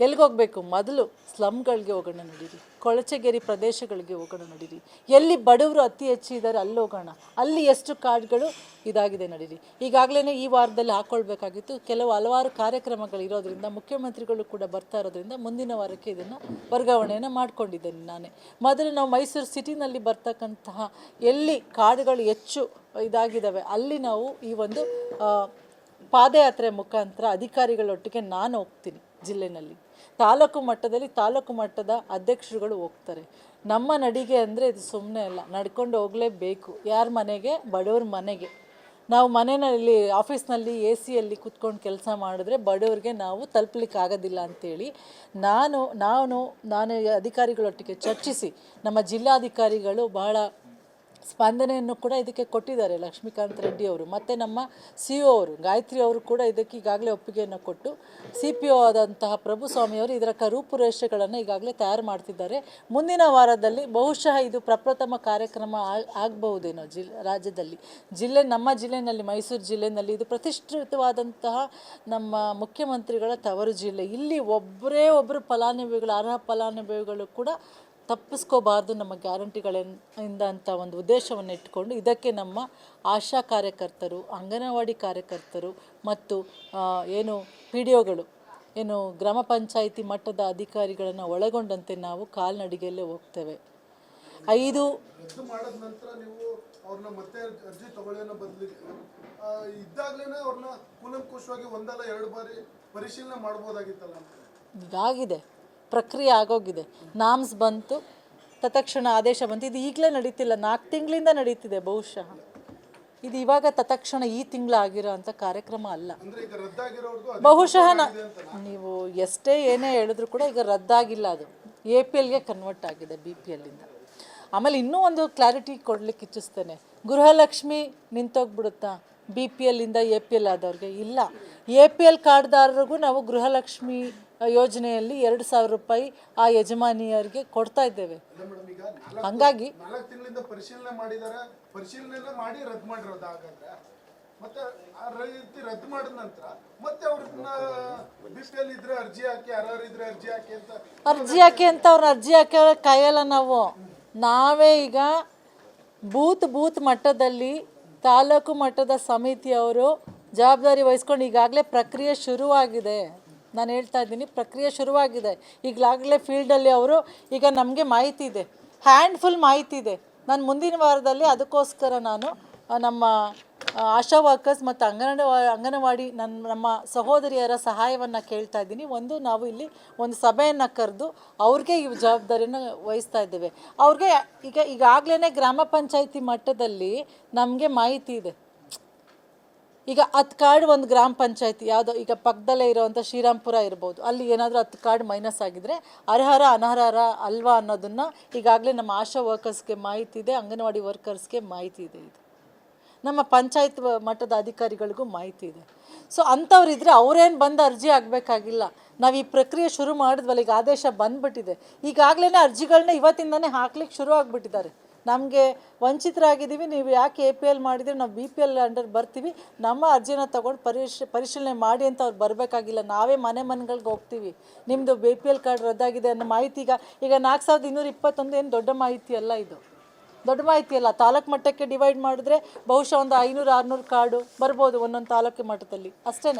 ಎಲ್ಲಿಗೆ ಹೋಗಬೇಕು ಮೊದಲು ಸ್ಲಮ್ಗಳಿಗೆ ಹೋಗೋಣ, ನಡೀರಿ. ಕೊಳಚೆಗೆರೆ ಪ್ರದೇಶಗಳಿಗೆ ಹೋಗೋಣ ನಡೀರಿ. ಎಲ್ಲಿ ಬಡವರು ಅತಿ ಹೆಚ್ಚಿದ್ದಾರೆ ಅಲ್ಲಿ ಹೋಗೋಣ. ಅಲ್ಲಿ ಎಷ್ಟು ಕಾರ್ಡ್ಗಳು ಇದಾಗಿದೆ ನಡೀರಿ. ಈಗಾಗಲೇ ಈ ವಾರದಲ್ಲಿ ಹಾಕ್ಕೊಳ್ಬೇಕಾಗಿತ್ತು ಕೆಲವು ಹಲವಾರು ಕಾರ್ಯಕ್ರಮಗಳು ಇರೋದ್ರಿಂದ, ಮುಖ್ಯಮಂತ್ರಿಗಳು ಕೂಡ ಬರ್ತಾ ಇರೋದ್ರಿಂದ ಮುಂದಿನ ವಾರಕ್ಕೆ ಇದನ್ನು ವರ್ಗಾವಣೆಯನ್ನು ಮಾಡ್ಕೊಂಡಿದ್ದೇನೆ ನಾನೇ. ಮೊದಲು ನಾವು ಮೈಸೂರು ಸಿಟಿನಲ್ಲಿ ಬರ್ತಕ್ಕಂತಹ ಎಲ್ಲಿ ಕಾರ್ಡ್ಗಳು ಹೆಚ್ಚು ಇದಾಗಿದ್ದಾವೆ, ಅಲ್ಲಿ ನಾವು ಈ ಒಂದು ಪಾದಯಾತ್ರೆ ಮುಖಾಂತರ ಅಧಿಕಾರಿಗಳೊಟ್ಟಿಗೆ ನಾನು ಹೋಗ್ತೀನಿ ಜಿಲ್ಲೆನಲ್ಲಿ. ತಾಲೂಕು ಮಟ್ಟದಲ್ಲಿ ತಾಲೂಕು ಮಟ್ಟದ ಅಧ್ಯಕ್ಷರುಗಳು ಹೋಗ್ತಾರೆ. ನಮ್ಮ ನಡಿಗೆ ಅಂದರೆ ಇದು ಸುಮ್ಮನೆ ಅಲ್ಲ, ನಡ್ಕೊಂಡು ಹೋಗಲೇಬೇಕು. ಯಾರ ಮನೆಗೆ? ಬಡವ್ರ ಮನೆಗೆ. ನಾವು ಮನೆಯಲ್ಲಿ ಆಫೀಸ್ನಲ್ಲಿ ಎ ಸಿಯಲ್ಲಿ ಕುತ್ಕೊಂಡು ಕೆಲಸ ಮಾಡಿದ್ರೆ ಬಡವರಿಗೆ ನಾವು ತಲುಪಲಿಕ್ಕೆ ಆಗೋದಿಲ್ಲ ಅಂಥೇಳಿ ನಾನು ನಾನು ನಾನು ಅಧಿಕಾರಿಗಳೊಟ್ಟಿಗೆ ಚರ್ಚಿಸಿ, ನಮ್ಮ ಜಿಲ್ಲಾಧಿಕಾರಿಗಳು ಬಹಳ ಸ್ಪಂದನೆಯನ್ನು ಕೂಡ ಇದಕ್ಕೆ ಕೊಟ್ಟಿದ್ದಾರೆ ಲಕ್ಷ್ಮೀಕಾಂತ್ ರೆಡ್ಡಿ ಅವರು. ಮತ್ತು ನಮ್ಮ ಸಿ ಒ ಅವರು, ಗಾಯತ್ರಿ ಅವರು ಕೂಡ ಇದಕ್ಕೆ ಈಗಾಗಲೇ ಒಪ್ಪಿಗೆಯನ್ನು ಕೊಟ್ಟು ಸಿ ಪಿ ಒ ಆದಂತಹ ಪ್ರಭುಸ್ವಾಮಿಯವರು ಇದರ ರೂಪುರೇಷೆಗಳನ್ನು ಈಗಾಗಲೇ ತಯಾರು ಮಾಡ್ತಿದ್ದಾರೆ. ಮುಂದಿನ ವಾರದಲ್ಲಿ ಬಹುಶಃ ಇದು ಪ್ರಪ್ರಥಮ ಕಾರ್ಯಕ್ರಮ ಆಗಬಹುದೇನೋ ಜಿಲ್, ರಾಜ್ಯದಲ್ಲಿ. ಜಿಲ್ಲೆ, ನಮ್ಮ ಜಿಲ್ಲೆಯಲ್ಲಿ, ಮೈಸೂರು ಜಿಲ್ಲೆಯಲ್ಲಿ ಇದು ಪ್ರತಿಷ್ಠಿತವಾದಂತಹ ನಮ್ಮ ಮುಖ್ಯಮಂತ್ರಿಗಳ ತವರು ಜಿಲ್ಲೆ. ಇಲ್ಲಿ ಒಬ್ಬರೇ ಒಬ್ಬರು ಫಲಾನುಭವಿಗಳು, ಅರ್ಹ ಫಲಾನುಭವಿಗಳು ಕೂಡ ತಪ್ಪಿಸ್ಕೋಬಾರ್ದು ನಮ್ಮ ಗ್ಯಾರಂಟಿಗಳಿಂದ ಅಂತ ಒಂದು ಉದ್ದೇಶವನ್ನು ಇಟ್ಕೊಂಡು ಇದಕ್ಕೆ ನಮ್ಮ ಆಶಾ ಕಾರ್ಯಕರ್ತರು ಅಂಗನವಾಡಿ ಕಾರ್ಯಕರ್ತರು ಮತ್ತು ಏನು ಪಿ ಡಿ ಒಗಳು ಏನು ಗ್ರಾಮ ಪಂಚಾಯಿತಿ ಮಟ್ಟದ ಅಧಿಕಾರಿಗಳನ್ನು ಒಳಗೊಂಡಂತೆ ನಾವು ಕಾಲ್ನಡಿಗೆಯಲ್ಲೇ ಹೋಗ್ತೇವೆ. ಐದು ಇದಾಗಿದೆ. ಪ್ರಕ್ರಿಯೆ ಆಗೋಗಿದೆ. ನಾಮ್ಸ್ ಬಂತು ತತ್ಕ್ಷಣ ಆದೇಶ ಬಂತು. ಇದು ಈಗಲೇ ನಡೀತಿಲ್ಲ. ನಾಲ್ಕು ತಿಂಗಳಿಂದ ನಡೀತಿದೆ ಬಹುಶಃ. ಇದು ಇವಾಗ ತತ್ಕ್ಷಣ ಈ ತಿಂಗಳ ಆಗಿರೋ ಅಂಥ ಕಾರ್ಯಕ್ರಮ ಅಲ್ಲ. ಬಹುಶಃ ನೀವು ಎಷ್ಟೇ ಏನೇ ಹೇಳಿದ್ರು ಕೂಡ ಈಗ ರದ್ದಾಗಿಲ್ಲ ಅದು. ಎ ಪಿ ಎಲ್ಗೆ ಕನ್ವರ್ಟ್ ಆಗಿದೆ ಬಿ ಪಿ ಎಲ್ಲಿಂದ ಆಮೇಲೆ ಇನ್ನೂ ಒಂದು ಕ್ಲಾರಿಟಿ ಕೊಡ್ಲಿಕ್ಕೆ ಇಚ್ಛಿಸ್ತೇನೆ. ಗೃಹಲಕ್ಷ್ಮಿ ನಿಂತೋಗ್ಬಿಡುತ್ತಾ ಬಿ ಪಿ ಎಲ್ಲಿಂದ ಎ ಪಿ ಎಲ್ ಆದವ್ರಿಗೆ? ಇಲ್ಲ. ಎ ಪಿ ಎಲ್ ಕಾರ್ಡ್ದಾರರಿಗೂ ನಾವು ಗೃಹಲಕ್ಷ್ಮಿ ಯೋಜನೆಯಲ್ಲಿ ಎರಡು ಸಾವಿರ ರೂಪಾಯಿ ಆ ಯಜಮಾನಿಯರಿಗೆ ಕೊಡ್ತಾ ಇದ್ದೇವೆ. ಹಂಗಾಗಿ ಪರಿಶೀಲನೆ ಮಾಡಿದ್ದಾರೆ ಪರಿಶೀಲನೆ ಮಾಡಿ ರದ್ದು ಮಾಡಿರೋದು ಹಾಗಾದ್ರೆ. ಮತ್ತೆ ಆ ರೀತಿ ರದ್ದು ಮಾಡಿದ ನಂತರ ಮತ್ತೆ ಅವ್ರನ್ನ ಬಿ ಇದ್ರೆ ಅರ್ಜಿ ಹಾಕಿ ಯಾರು ಇದ್ರೆ ಅರ್ಜಿ ಹಾಕಿ ಅಂತ ಅರ್ಜಿ ಹಾಕಿ ಅಂತ ಅವ್ರನ್ನ ಅರ್ಜಿ ಹಾಕಿ ಕಾಯಲ್ಲ ನಾವು. ನಾವೇ ಈಗ ಬೂತ್ ಬೂತ್ ಮಟ್ಟದಲ್ಲಿ ತಾಲೂಕು ಮಟ್ಟದ ಸಮಿತಿಯವರು ಜವಾಬ್ದಾರಿ ವಹಿಸ್ಕೊಂಡು ಈಗಾಗಲೇ ಪ್ರಕ್ರಿಯೆ ಶುರುವಾಗಿದೆ. ನಾನು ಹೇಳ್ತಾ ಇದ್ದೀನಿ, ಪ್ರಕ್ರಿಯೆ ಶುರುವಾಗಿದೆ. ಈಗಲಾಗಲೇ ಫೀಲ್ಡಲ್ಲಿ ಅವರು, ಈಗ ನಮಗೆ ಮಾಹಿತಿ ಇದೆ. ಹ್ಯಾಂಡ್ಫುಲ್ ಮಾಹಿತಿ ಇದೆ. ನಾನು ಮುಂದಿನ ವಾರದಲ್ಲಿ ಅದಕ್ಕೋಸ್ಕರ ನಾನು ನಮ್ಮ ಆಶಾ ವರ್ಕರ್ಸ್ ಮತ್ತು ಅಂಗನವಾ, ಅಂಗನವಾಡಿ ನನ್ನ ನಮ್ಮ ಸಹೋದರಿಯರ ಸಹಾಯವನ್ನು ಕೇಳ್ತಾ ಇದ್ದೀನಿ. ಒಂದು, ನಾವು ಇಲ್ಲಿ ಒಂದು ಸಭೆಯನ್ನು ಕರೆದು ಅವ್ರಿಗೆ ಈ ಜವಾಬ್ದಾರಿಯನ್ನು ವಹಿಸ್ತಾ ಇದ್ದೇವೆ. ಅವ್ರಿಗೆ ಈಗ ಈಗಾಗಲೇ ಗ್ರಾಮ ಪಂಚಾಯಿತಿ ಮಟ್ಟದಲ್ಲಿ ನಮಗೆ ಮಾಹಿತಿ ಇದೆ. ಈಗ ಹತ್ತು ಕಾರ್ಡ್ ಒಂದು ಗ್ರಾಮ ಪಂಚಾಯತಿ, ಯಾವುದೋ ಈಗ ಪಕ್ಕದಲ್ಲೇ ಇರೋವಂಥ ಶ್ರೀರಾಮ್ಪುರ ಇರ್ಬೋದು. ಅಲ್ಲಿ ಏನಾದರೂ ಹತ್ತು ಕಾರ್ಡ್ ಮೈನಸ್ ಆಗಿದ್ರೆ ಅರ್ಹರ, ಅನರ್ಹರ ಅಲ್ವಾ ಅನ್ನೋದನ್ನು ಈಗಾಗಲೇ ನಮ್ಮ ಆಶಾ ವರ್ಕರ್ಸ್ಗೆ ಮಾಹಿತಿ ಇದೆ, ಅಂಗನವಾಡಿ ವರ್ಕರ್ಸ್ಗೆ ಮಾಹಿತಿ ಇದೆ ಇದು. ನಮ್ಮ ಪಂಚಾಯತ್ ಮಟ್ಟದ ಅಧಿಕಾರಿಗಳಿಗೂ ಮಾಹಿತಿ ಇದೆ. ಸೊ ಅಂಥವ್ರು ಇದ್ದರೆ ಅವರೇನು ಬಂದು ಅರ್ಜಿ ಆಗಬೇಕಾಗಿಲ್ಲ ನಾವು ಈ ಪ್ರಕ್ರಿಯೆ ಶುರು ಮಾಡಿದ್ವಲ್ಲ, ಈಗ ಆದೇಶ ಬಂದ್ಬಿಟ್ಟಿದೆ. ಈಗಾಗಲೇ ಅರ್ಜಿಗಳನ್ನ ಇವತ್ತಿಂದನೇ ಹಾಕ್ಲಿಕ್ಕೆ ಶುರು ಆಗಿಬಿಟ್ಟಿದ್ದಾರೆ. ನಮಗೆ ವಂಚಿತರಾಗಿದ್ದೀವಿ, ನೀವು ಯಾಕೆ ಎ ಪಿ ಎಲ್ ಮಾಡಿದರೆ ನಾವು ಬಿ ಪಿ ಎಲ್ ಅಂಡರ್ ಬರ್ತೀವಿ, ನಮ್ಮ ಅರ್ಜಿನ ತೊಗೊಂಡು ಪರಿಶ್, ಪರಿಶೀಲನೆ ಮಾಡಿ ಅಂತ ಅವ್ರು ಬರಬೇಕಾಗಿಲ್ಲ. ನಾವೇ ಮನೆ ಮನೆಗಳಿಗೆ ಹೋಗ್ತೀವಿ. ನಿಮ್ಮದು ಬಿ ಪಿ ಎಲ್ ಕಾರ್ಡ್ ರದ್ದಾಗಿದೆ ಅನ್ನೋ ಮಾಹಿತಿ ಈಗ ಈಗ ನಾಲ್ಕು ಸಾವಿರದ ಇನ್ನೂರ ಇಪ್ಪತ್ತೊಂದು ಏನು ದೊಡ್ಡ ಮಾಹಿತಿ ಅಲ್ಲ ಇದು. ದೊಡ್ಡ ಮಾಹಿತಿ ಅಲ್ಲ. ತಾಲೂಕು ಮಟ್ಟಕ್ಕೆ ಡಿವೈಡ್ ಮಾಡಿದ್ರೆ ಬಹುಶಃ ಒಂದು ಐನೂರು ಆರುನೂರು ಕಾರ್ಡು ಬರ್ಬೋದು ಒಂದೊಂದು ತಾಲೂಕು ಮಟ್ಟದಲ್ಲಿ. ಅಷ್ಟೇ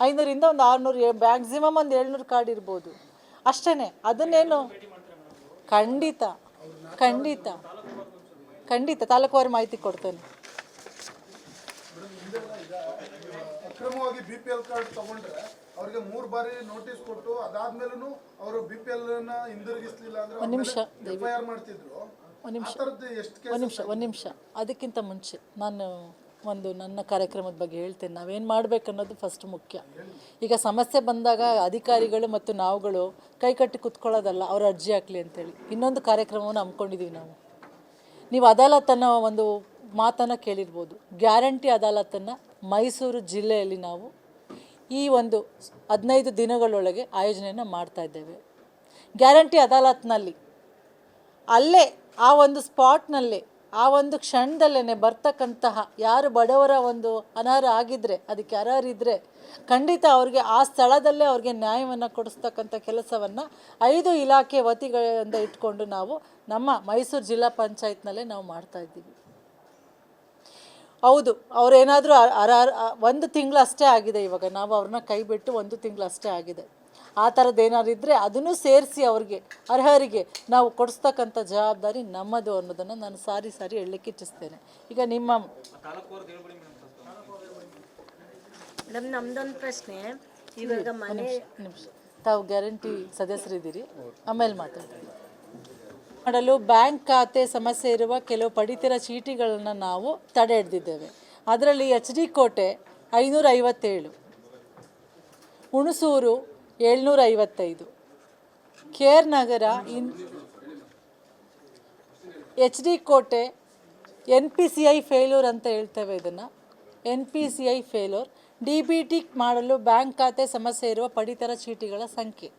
ಐನೂರಿಂದ ಒಂದು ಆರುನೂರು ಮ್ಯಾಕ್ಸಿಮಮ್ ಒಂದು ಏಳ್ನೂರು ಕಾರ್ಡ್ ಇರ್ಬೋದು. ಅಷ್ಟೇ ಅದನ್ನೇನು? ಖಂಡಿತ. ಖಂಡಿತ. ಖಂಡಿತ ತಾಲೂಕುವಾರು ಮಾಹಿತಿ ಕೊಡ್ತೇನೆ. ಅಕ್ರಮವಾಗಿ ಬಿ ಪಿ ಎಲ್ ಕಾರ್ಡ್ ತಗೊಂಡ್ರೆ ಅವ್ರಿಗೆ ಮೂರ್ ಬಾರಿ ನೋಟಿಸ್ ಕೊಟ್ಟು ಅದಾದ್ಮೇಲೂ ಅವರು ಬಿ ಪಿ ಎಲ್ನ ಹಿಂದಿರುಗಿಸ್ಲಿಲ್ಲ ಅಂದ್ರೆ ನಿಮಿಷ, ಎಫ್ ಐ ಆರ್ ಮಾಡ್ತಿದ್ರು. ಒಂದು ನಿಮಿಷ. ಒಂದು ನಿಮಿಷ ಒಂದು ನಿಮಿಷ. ಅದಕ್ಕಿಂತ ಮುಂಚೆ ನಾನು ಒಂದು ನನ್ನ ಕಾರ್ಯಕ್ರಮದ ಬಗ್ಗೆ ಹೇಳ್ತೇನೆ. ನಾವೇನು ಮಾಡಬೇಕು ಅನ್ನೋದು ಫಸ್ಟ್ ಮುಖ್ಯ. ಈಗ ಸಮಸ್ಯೆ ಬಂದಾಗ ಅಧಿಕಾರಿಗಳು ಮತ್ತು ನಾವುಗಳು ಕೈಕಟ್ಟಿ ಕುತ್ಕೊಳ್ಳೋದಲ್ಲ ಅವ್ರು ಅರ್ಜಿ ಹಾಕಲಿ ಅಂತೇಳಿ. ಇನ್ನೊಂದು ಕಾರ್ಯಕ್ರಮವನ್ನು ಹಮ್ಮಿಕೊಂಡಿದ್ದೀವಿ ನಾವು. ನೀವು ಅದಾಲತನ್ನು ಒಂದು ಮಾತನ್ನು ಕೇಳಿರ್ಬೋದು. ಗ್ಯಾರಂಟಿ ಅದಾಲತನ್ನು ಮೈಸೂರು ಜಿಲ್ಲೆಯಲ್ಲಿ ನಾವು ಈ ಒಂದು ಹದಿನೈದು ದಿನಗಳೊಳಗೆ ಆಯೋಜನೆಯನ್ನು ಮಾಡ್ತಾ ಇದ್ದೇವೆ. ಗ್ಯಾರಂಟಿ ಅದಾಲತ್ನಲ್ಲಿ ಅಲ್ಲೇ ಆ ಒಂದು ಸ್ಪಾಟ್ನಲ್ಲೇ ಆ ಒಂದು ಕ್ಷಣದಲ್ಲೇ ಬರ್ತಕ್ಕಂತಹ ಯಾರು ಬಡವರ ಒಂದು ಅನರ್ಹ ಆಗಿದ್ದರೆ ಅದಕ್ಕೆ ಅರ್ಹರಿದ್ದರೆ ಖಂಡಿತ ಅವ್ರಿಗೆ ಆ ಸ್ಥಳದಲ್ಲೇ ಅವ್ರಿಗೆ ನ್ಯಾಯವನ್ನು ಕೊಡಿಸ್ತಕ್ಕಂಥ ಕೆಲಸವನ್ನು ಐದು ಇಲಾಖೆ ವತಿಗಳಿಂದ ಇಟ್ಕೊಂಡು ನಾವು ನಮ್ಮ ಮೈಸೂರು ಜಿಲ್ಲಾ ಪಂಚಾಯತ್ನಲ್ಲೇ ನಾವು ಮಾಡ್ತಾ ಇದ್ದೀವಿ. ಹೌದು, ಅವರೇನಾದರೂ ಅರ ಒಂದು ತಿಂಗಳಷ್ಟೇ ಆಗಿದೆ ಇವಾಗ. ನಾವು ಅವ್ರನ್ನ ಕೈ ಬಿಟ್ಟು ಒಂದು ತಿಂಗಳಷ್ಟೇ ಆಗಿದೆ. ಆ ಥರದ್ದು ಏನಾದ್ರು ಇದ್ದರೆ ಅದನ್ನು ಸೇರಿಸಿ ಅವ್ರಿಗೆ ಅರ್ಹರಿಗೆ ನಾವು ಕೊಡಿಸ್ತಕ್ಕಂಥ ಜವಾಬ್ದಾರಿ ನಮ್ಮದು ಅನ್ನೋದನ್ನು ನಾನು ಸಾರಿ ಸಾರಿ ಹೇಳಲಿಕ್ಕೆ ಇಚ್ಛಿಸ್ತೇನೆ. ಈಗ ನಿಮ್ಮ ಮೇಡಮ್ ನಮ್ದೊಂದು ಪ್ರಶ್ನೆ. ಇವಾಗ ಮನೆ ನಿಮಿಷ ತಾವು ಗ್ಯಾರಂಟಿ ಸದಸ್ಯರಿದ್ದೀರಿ. ಆಮೇಲೆ ಮಾತಾಡ್ತೀವಿ ಮಾಡಲು ಬ್ಯಾಂಕ್ ಖಾತೆ ಸಮಸ್ಯೆ ಇರುವ ಕೆಲವು ಪಡಿತರ ಚೀಟಿಗಳನ್ನು ನಾವು ತಡೆ ಹಿಡ್ದಿದ್ದೇವೆ ಅದರಲ್ಲಿ ಎಚ್ ಡಿ ಕೋಟೆ ಐನೂರ ಐವತ್ತೇಳು ಹುಣಸೂರು ಏಳ್ನೂರ ಐವತ್ತೈದು R Nagar in H D Kote N P C I failure ಅಂತ ಹೇಳ್ತೇವೆ ಇದನ್ನು. N P C I failure D B T ಮಾಡಲು ಬ್ಯಾಂಕ್ ಖಾತೆ ಸಮಸ್ಯೆ ಇರುವ ಪಡಿತರ ಚೀಟಿಗಳ ಸಂಖ್ಯೆ.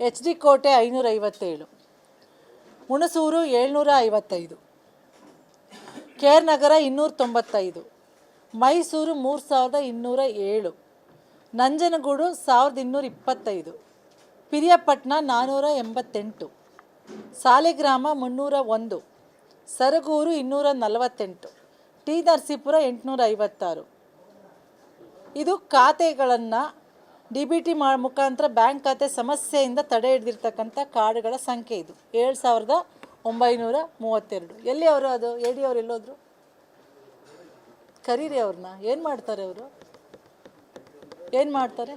ಎಚ್ ಡಿ ಕೋಟೆ ಐನೂರ ಐವತ್ತೇಳು ಹುಣಸೂರು ಏಳ್ನೂರ ಐವತ್ತೈದು ಕೆ ಆರ್ ನಗರ ಇನ್ನೂರ ತೊಂಬತ್ತೈದು ಮೈಸೂರು ಮೂರು ಸಾವಿರದ ಇನ್ನೂರ ಏಳು. ನಂಜನಗೂಡು ಸಾವಿರದ ಇನ್ನೂರ ಇಪ್ಪತ್ತೈದು, ಪಿರಿಯಾಪಟ್ಟಣ ನಾನ್ನೂರ ಎಂಬತ್ತೆಂಟು, ಸಾಲಿಗ್ರಾಮ ಮುನ್ನೂರ ಒಂದು, ಸರಗೂರು ಇನ್ನೂರ ನಲವತ್ತೆಂಟು, ಟಿ ನರಸೀಪುರ ಎಂಟುನೂರ ಐವತ್ತಾರು. ಇದು ಖಾತೆಗಳನ್ನು ಡಿ ಬಿ ಟಿ ಮಾ ಮುಖಾಂತರ ಬ್ಯಾಂಕ್ ಖಾತೆ ಸಮಸ್ಯೆಯಿಂದ ತಡೆ ಹಿಡಿದಿರ್ತಕ್ಕಂಥ ಕಾರ್ಡ್ಗಳ ಸಂಖ್ಯೆ ಇದು. ಏಳು ಸಾವಿರದ ಒಂಬೈನೂರ ಮೂವತ್ತೆರಡು. ಎಲ್ಲಿ ಅವರು ಅದು? ಎ ಅವ್ರು ಎಲ್ಲೋದ್ರು? ಕರೀರಿ ಅವ್ರನ್ನ. ಏನು ಮಾಡ್ತಾರೆ ಅವರು? ಏನು ಮಾಡ್ತಾರೆ?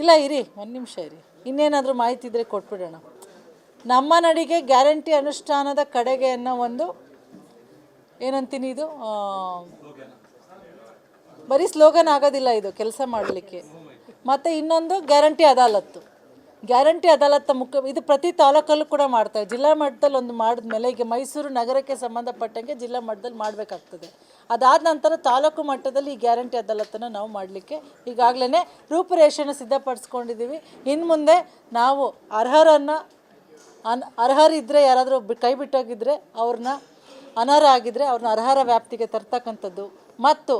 ಇಲ್ಲ, ಇರಿ, ಒಂದು ನಿಮಿಷ ಇರಿ. ಇನ್ನೇನಾದರೂ ಮಾಹಿತಿ ಇದ್ದರೆ ಕೊಟ್ಬಿಡೋಣ. ನಮ್ಮ ನಡಿಗೆ ಗ್ಯಾರಂಟಿ ಅನುಷ್ಠಾನದ ಕಡೆಗೆ ಅನ್ನೋ ಒಂದು ಏನಂತೀನಿ ಇದು? ಬರೀ ಸ್ಲೋಗನ್ ಆಗೋದಿಲ್ಲ ಇದು, ಕೆಲಸ ಮಾಡಲಿಕ್ಕೆ. ಮತ್ತು ಇನ್ನೊಂದು ಗ್ಯಾರಂಟಿ ಅದಾಲತ್ತು. ಗ್ಯಾರಂಟಿ ಅದಾಲತ್ತ ಮುಖ್ಯ ಇದು ಪ್ರತಿ ತಾಲೂಕಲ್ಲೂ ಕೂಡ ಮಾಡ್ತಾರೆ. ಜಿಲ್ಲಾ ಮಟ್ಟದಲ್ಲಿ ಒಂದು ಮಾಡಿದ್ಮೇಲೆ ಈಗ ಮೈಸೂರು ನಗರಕ್ಕೆ ಸಂಬಂಧಪಟ್ಟಂಗೆ ಜಿಲ್ಲಾ ಮಟ್ಟದಲ್ಲಿ ಮಾಡಬೇಕಾಗ್ತದೆ. ಅದಾದ ನಂತರ ತಾಲೂಕು ಮಟ್ಟದಲ್ಲಿ ಈ ಗ್ಯಾರಂಟಿ ಅದಾಲತ್ತನ್ನು ನಾವು ಮಾಡಲಿಕ್ಕೆ ಈಗಾಗಲೇ ರೂಪುರೇಷೆಯನ್ನು ಸಿದ್ಧಪಡಿಸ್ಕೊಂಡಿದ್ದೀವಿ. ಇನ್ನು ಮುಂದೆ ನಾವು ಅರ್ಹರನ್ನು ಅನ್ ಅರ್ಹರಿದ್ದರೆ ಯಾರಾದರೂ ಕೈ ಬಿಟ್ಟೋಗಿದ್ದರೆ ಅವ್ರನ್ನ ಅನರ್ಹ ಆಗಿದ್ದರೆ ಅವ್ರನ್ನ ಅರ್ಹರ ವ್ಯಾಪ್ತಿಗೆ ತರ್ತಕ್ಕಂಥದ್ದು. ಮತ್ತು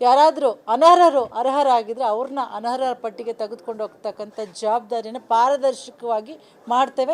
ಯಾರಾದರೂ ಅನರ್ಹರು ಅರ್ಹರಾಗಿದ್ದರೆ ಅವ್ರನ್ನ ಅನರ್ಹರ ಪಟ್ಟಿಗೆ ತೆಗೆದುಕೊಂಡು ಹೋಗ್ತಕ್ಕಂಥ ಜವಾಬ್ದಾರಿಯನ್ನು ಪಾರದರ್ಶಕವಾಗಿ ಮಾಡ್ತೇವೆ.